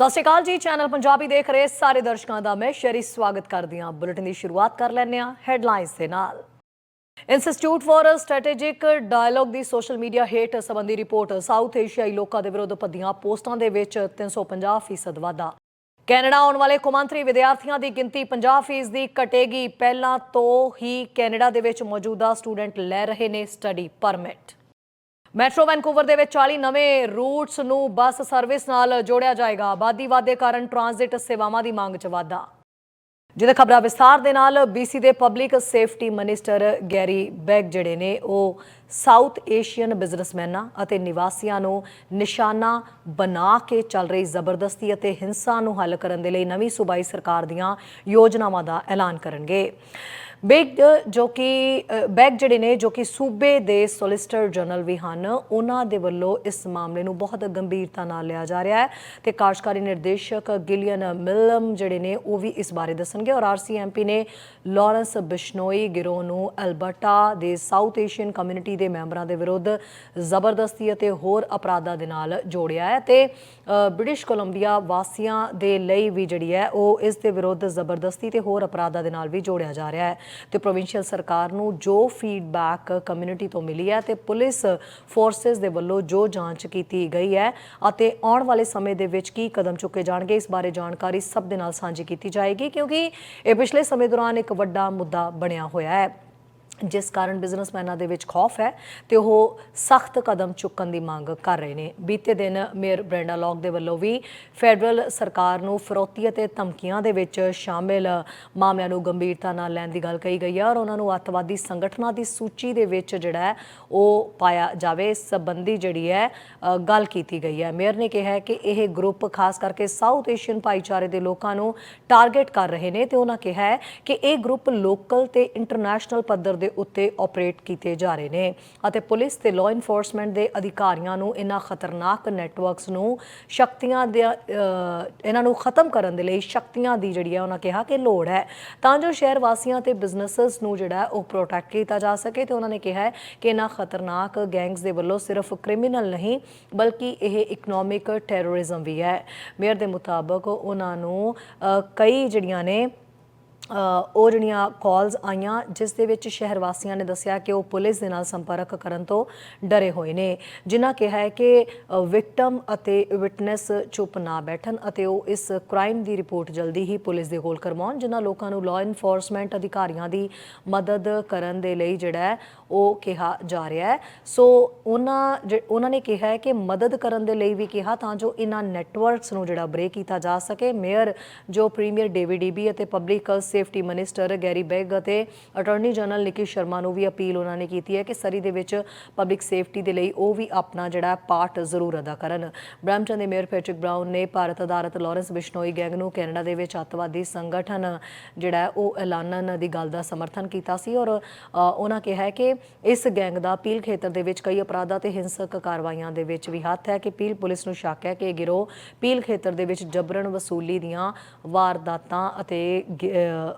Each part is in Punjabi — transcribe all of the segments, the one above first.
ਸਤਿ ਸ਼੍ਰੀ ਅਕਾਲ ਜੀ ਚੈਨਲ ਪੰਜਾਬੀ ਦੇਖ ਰਹੇ ਸਾਰੇ ਦਰਸ਼ਕਾਂ ਦਾ ਮੈਂ ਸ਼ਰੀ ਸਵਾਗਤ ਕਰਦੀ ਹਾਂ। ਬੁਲੇਟਿਨ ਦੀ ਸ਼ੁਰੂਆਤ ਕਰ ਲੈਂਦੇ ਹਾਂ ਹੈਡਲਾਈਨਸ ਦੇ ਨਾਲ। ਇੰਸਟੀਚਿਊਟ ਫਾਰ ਸਟ੍ਰੈਟੇਜਿਕ ਡਾਇਲੋਗ ਦੀ ਸੋਸ਼ਲ ਮੀਡੀਆ ਹੇਟ ਸੰਬੰਧੀ ਰਿਪੋਰਟ ਸਾਊਥ ਏਸ਼ੀਆਈ ਲੋਕਾਂ ਦੇ ਵਿਰੁੱਧ ਭੱਦੀਆਂ ਪੋਸਟਾਂ ਦੇ ਵਿੱਚ 350% ਫੀਸਦ ਵਾਧਾ। ਕੈਨੇਡਾ ਆਉਣ ਵਾਲੇ ਕੌਮਾਂਤਰੀ ਵਿਦਿਆਰਥੀਆਂ ਦੀ ਗਿਣਤੀ 50% ਦੀ ਘਟੇਗੀ। ਪਹਿਲਾਂ ਤੋਂ ਹੀ ਕੈਨੇਡਾ ਦੇ ਵਿੱਚ ਮੌਜੂਦਾ ਸਟੂਡੈਂਟ ਲੈ ਰਹੇ ਨੇ ਸਟੱਡੀ ਪਰਮਿਟ ਮੈਟਰੋ ਵੈਨਕੂਵਰ ਦੇ ਵਿੱਚ 40 ਨਵੇਂ ਰੂਟਸ ਨੂੰ ਬੱਸ ਸਰਵਿਸ ਨਾਲ ਜੋੜਿਆ ਜਾਏਗਾ। ਆਬਾਦੀ ਵਾਧੇ ਕਾਰਨ ਟਰਾਂਜ਼ਿਟ ਸੇਵਾਵਾਂ ਦੀ ਮੰਗ 'ਚ ਵਾਧਾ। ਜਿਹਦੇ ਖਬਰਾਂ ਵਿਸਥਾਰ ਦੇ ਨਾਲ BC ਦੇ public safety minister Garry Begg ਜਿਹੜੇ ਨੇ, ਉਹ ਸਾਊਥ ਏਸ਼ੀਅਨ ਬਿਜ਼ਨਸਮੈਨਾਂ ਅਤੇ ਨਿਵਾਸੀਆਂ ਨੂੰ ਨਿਸ਼ਾਨਾ ਬਣਾ ਕੇ ਚੱਲ ਰਹੀ ਜ਼ਬਰਦਸਤੀ ਅਤੇ ਹਿੰਸਾ ਨੂੰ ਹੱਲ ਕਰਨ ਦੇ ਲਈ ਨਵੀਂ ਸੂਬਾਈ ਸਰਕਾਰ ਦੀਆਂ ਯੋਜਨਾਵਾਂ ਦਾ ਐਲਾਨ ਕਰਨਗੇ। ਬੈਗ, ਜੋ ਕਿ ਬੈਗ ਜਿਹੜੇ ਨੇ, ਜੋ ਕਿ ਸੂਬੇ ਦੇ ਸੋਲਿਸਟਰ ਜਨਰਲ ਵੀ ਹਨ, ਉਹਨਾਂ ਦੇ ਵੱਲੋਂ ਇਸ ਮਾਮਲੇ ਨੂੰ ਬਹੁਤ ਗੰਭੀਰਤਾ ਨਾਲ ਲਿਆ ਜਾ ਰਿਹਾ ਹੈ ਤੇ ਕਾਰਜਕਾਰੀ ਨਿਰਦੇਸ਼ਕ ਗਿਲੀਅਨ ਮਿਲਮ ਜਿਹੜੇ ਨੇ, ਉਹ ਵੀ ਇਸ ਬਾਰੇ ਦੱਸਣਗੇ ਔਰ ਆਰਸੀਐਮਪੀ ਨੇ ਲਾਰੈਂਸ ਬਿਸ਼ਨੋਈ ਗਿਰੋਹ ਨੂੰ ਅਲਬਰਟਾ ਦੇ ਸਾਊਥ ਏਸ਼ੀਅਨ ਕਮਿਊਨਿਟੀ ਦੇ ਮੈਂਬਰਾਂ ਦੇ ਵਿਰੁੱਧ ਜ਼ਬਰਦਸਤੀ ਅਤੇ ਹੋਰ ਅਪਰਾਧਾਂ ਦੇ ਨਾਲ ਜੋੜਿਆ ਹੈ ਤੇ ਬ੍ਰਿਟਿਸ਼ ਕੋਲੰਬੀਆ ਵਾਸੀਆਂ ਦੇ ਲਈ ਵੀ ਜਿਹੜੀ ਹੈ ਉਹ ਇਸ ਦੇ ਵਿਰੁੱਧ ਜ਼ਬਰਦਸਤੀ ਤੇ ਹੋਰ ਅਪਰਾਧਾਂ ਦੇ ਨਾਲ ਵੀ ਜੋੜਿਆ ਜਾ ਰਿਹਾ ਹੈ ਤੇ ਪ੍ਰੋਵਿੰਸ਼ੀਅਲ ਸਰਕਾਰ ਨੂੰ ਜੋ ਫੀਡਬੈਕ ਕਮਿਊਨਿਟੀ ਤੋਂ ਮਿਲੀ ਹੈ ਤੇ ਪੁਲਿਸ ਫੋਰਸਸ ਦੇ ਵੱਲੋਂ ਜੋ ਜਾਂਚ ਕੀਤੀ ਗਈ ਹੈ ਅਤੇ ਆਉਣ ਵਾਲੇ ਸਮੇਂ ਦੇ ਵਿੱਚ ਕੀ ਕਦਮ ਚੁੱਕੇ ਜਾਣਗੇ, ਇਸ ਬਾਰੇ ਜਾਣਕਾਰੀ ਸਭ ਦੇ ਨਾਲ ਸਾਂਝੀ ਕੀਤੀ ਜਾਏਗੀ ਕਿਉਂਕਿ ਇਹ ਪਿਛਲੇ ਸਮੇਂ ਦੌਰਾਨ ਇੱਕ ਵੱਡਾ ਮੁੱਦਾ ਬਣਿਆ ਹੋਇਆ ਹੈ। ਜਿਸ ਕਾਰਨ ਬਿਜ਼ਨਸਮੈਨਾਂ ਦੇ ਵਿੱਚ ਖੌਫ ਹੈ ਤੇ ਉਹ ਸਖਤ ਕਦਮ ਚੁੱਕਣ ਦੀ ਮੰਗ ਕਰ ਰਹੇ ਨੇ। ਬੀਤੇ ਦਿਨ ਮੇਅਰ ਬ੍ਰੈਂਡਾ ਲੌਕ ਦੇ ਵੱਲੋਂ ਵੀ ਫੈਡਰਲ ਸਰਕਾਰ ਨੂੰ ਫਰੋਤੀ ਅਤੇ ਧਮਕੀਆਂ ਦੇ ਵਿੱਚ ਸ਼ਾਮਿਲ ਮਾਮਲਿਆਂ ਨੂੰ ਗੰਭੀਰਤਾ ਨਾਲ ਲੈਣ ਦੀ ਗੱਲ ਕਹੀ ਗਈ ਹੈ ਔਰ ਉਹਨਾਂ ਨੂੰ ਅੱਤਵਾਦੀ ਸੰਗਠਨਾਂ ਦੀ ਸੂਚੀ ਦੇ ਵਿੱਚ ਜਿਹੜਾ ਹੈ ਉਹ ਪਾਇਆ ਜਾਵੇ। ਇਸ ਸੰਬੰਧੀ ਜਿਹੜੀ ਹੈ ਗੱਲ ਕੀਤੀ ਗਈ ਹੈ। ਮੇਅਰ ਨੇ ਕਿਹਾ ਕਿ ਇਹ ਗਰੁੱਪ ਖਾਸ ਕਰਕੇ ਸਾਊਥ ਏਸ਼ੀਅਨ ਭਾਈਚਾਰੇ ਦੇ ਲੋਕਾਂ ਨੂੰ ਟਾਰਗੇਟ ਕਰ ਰਹੇ ਨੇ ਤੇ ਉਹਨਾਂ ਕਿਹਾ ਹੈ ਕਿ ਇਹ ਗਰੁੱਪ ਲੋਕਲ ਤੇ ਇੰਟਰਨੈਸ਼ਨਲ ਪੱਧਰ ਦੇ ਉੱਤੇ ਆਪਰੇਟ ਕੀਤੇ ਜਾ ਰਹੇ ਨੇ ਅਤੇ ਪੁਲਿਸ ਤੇ ਲਾਅ ਇਨਫੋਰਸਮੈਂਟ ਦੇ ਅਧਿਕਾਰੀਆਂ ਨੂੰ ਇਹਨਾਂ ਖਤਰਨਾਕ ਨੈਟਵਰਕਸ ਨੂੰ ਸ਼ਕਤੀਆਂ ਦੇ ਇਹਨਾਂ ਨੂੰ ਖਤਮ ਕਰਨ ਦੇ ਲਈ ਸ਼ਕਤੀਆਂ ਦੀ ਜਿਹੜੀ ਹੈ ਉਹਨਾਂ ਕਿਹਾ ਕਿ ਲੋੜ ਹੈ। ਤਾਂ ਜੋ ਸ਼ਹਿਰ ਵਾਸੀਆਂ ਤੇ ਬਿਜ਼ਨੈਸਸ ਨੂੰ ਜਿਹੜਾ ਉਹ ਪ੍ਰੋਟੈਕਟ ਕੀਤਾ ਜਾ ਸਕੇ ਤੇ ਉਹਨਾਂ ਨੇ ਕਿਹਾ ਹੈ ਕਿ ਇਹਨਾਂ ਖਤਰਨਾਕ ਗੈਂਗਸ ਦੇ ਵੱਲੋਂ ਸਿਰਫ ਕ੍ਰਿਮੀਨਲ ਨਹੀਂ, ਬਲਕਿ ਇਹ ਇਕਨੋਮਿਕ ਟੈਰੋਰਿਜ਼ਮ ਵੀ ਹੈ। ਮੇਅਰ ਦੇ ਮੁਤਾਬਕ ਉਹਨਾਂ ਨੂੰ ਕਈ ਜਿਹੜੀਆਂ ਨੇ ਉਹ ਜਿਹੜੀਆਂ ਕਾਲਸ ਆਈਆਂ, ਜਿਸ ਦੇ ਵਿੱਚ ਸ਼ਹਿਰ ਵਾਸੀਆਂ ਨੇ ਦੱਸਿਆ ਕਿ ਉਹ ਪੁਲਿਸ ਦੇ ਨਾਲ ਸੰਪਰਕ ਕਰਨ ਤੋਂ ਡਰੇ ਹੋਏ ਨੇ। ਜਿਨ੍ਹਾਂ ਕਿਹਾ ਹੈ ਕਿ ਵਿਕਟਮ ਅਤੇ ਵਿਟਨੈਸ ਚੁੱਪ ਨਾ ਬੈਠਣ ਅਤੇ ਉਹ ਇਸ ਕ੍ਰਾਈਮ ਦੀ ਰਿਪੋਰਟ ਜਲਦੀ ਹੀ ਪੁਲਿਸ ਦੇ ਕੋਲ ਕਰਵਾਉਣ, ਜਿਨ੍ਹਾਂ ਲੋਕਾਂ ਨੂੰ ਲਾਅ ਇਨਫੋਰਸਮੈਂਟ ਅਧਿਕਾਰੀਆਂ ਦੀ ਮਦਦ ਕਰਨ ਦੇ ਲਈ ਜਿਹੜਾ ਉਹ ਕਿਹਾ ਜਾ ਰਿਹਾ ਹੈ। ਸੋ ਉਹਨਾਂ ਜਿ- ਉਹਨਾਂ ਨੇ ਕਿਹਾ ਹੈ ਕਿ ਮਦਦ ਕਰਨ ਦੇ ਲਈ ਵੀ ਕਿਹਾ ਤਾਂ ਜੋ ਇਹਨਾਂ ਨੈਟਵਰਕਸ ਨੂੰ ਜਿਹੜਾ ਬ੍ਰੇਕ ਕੀਤਾ ਜਾ ਸਕੇ। ਮੇਅਰ ਜੋ ਪ੍ਰੀਮੀਅਰ ਡੇਵਿਡ ਈਬੀ ਅਤੇ public safety minister Garry Begg ਅਤੇ ਅਟਾਰਨੀ ਜਨਰਲ ਨਿਕੀ ਸ਼ਰਮਾ ਨੂੰ ਵੀ ਅਪੀਲ ਉਹਨਾਂ ਨੇ ਕੀਤੀ ਹੈ ਕਿ ਸਰੀ ਦੇ ਵਿੱਚ ਪਬਲਿਕ ਸੇਫਟੀ ਦੇ ਲਈ ਉਹ ਵੀ ਆਪਣਾ ਜਿਹੜਾ ਪਾਰਟ ਜ਼ਰੂਰ ਅਦਾ ਕਰਨ। ਬ੍ਰੈਂਪਟਨ ਦੇ ਮੇਅਰ ਪੈਟ੍ਰਿਕ ਬ੍ਰਾਊਨ ਨੇ ਭਾਰਤ ਅਧਾਰਤ ਲਾਰੈਂਸ ਬਿਸ਼ਨੋਈ ਗੈਂਗ ਨੂੰ ਕੈਨੇਡਾ ਦੇ ਵਿੱਚ ਅੱਤਵਾਦੀ ਸੰਗਠਨ ਜਿਹੜਾ ਉਹ ਐਲਾਨਣ ਦੀ ਗੱਲ ਦਾ ਸਮਰਥਨ ਕੀਤਾ ਸੀ ਔਰ ਉਹਨਾਂ ਕਿਹਾ ਹੈ ਕਿ ਇਸ ਗੈਂਗ ਦਾ ਪੀਲ ਖੇਤਰ ਦੇ ਵਿੱਚ ਕਈ ਅਪਰਾਧਾਂ ਤੇ ਹਿੰਸਕ ਕਾਰਵਾਈਆਂ ਦੇ ਵਿੱਚ ਵੀ ਹੱਥ ਹੈ ਕਿ ਪੀਲ ਪੁਲਿਸ ਨੂੰ ਸ਼ੱਕ ਹੈ ਕਿ ਇਹ ਗਿਰੋਹ ਪੀਲ ਖੇਤਰ ਦੇ ਵਿੱਚ ਜਬਰਨ ਵਸੂਲੀ ਦੀਆਂ ਵਾਰਦਾਤਾਂ ਅਤੇ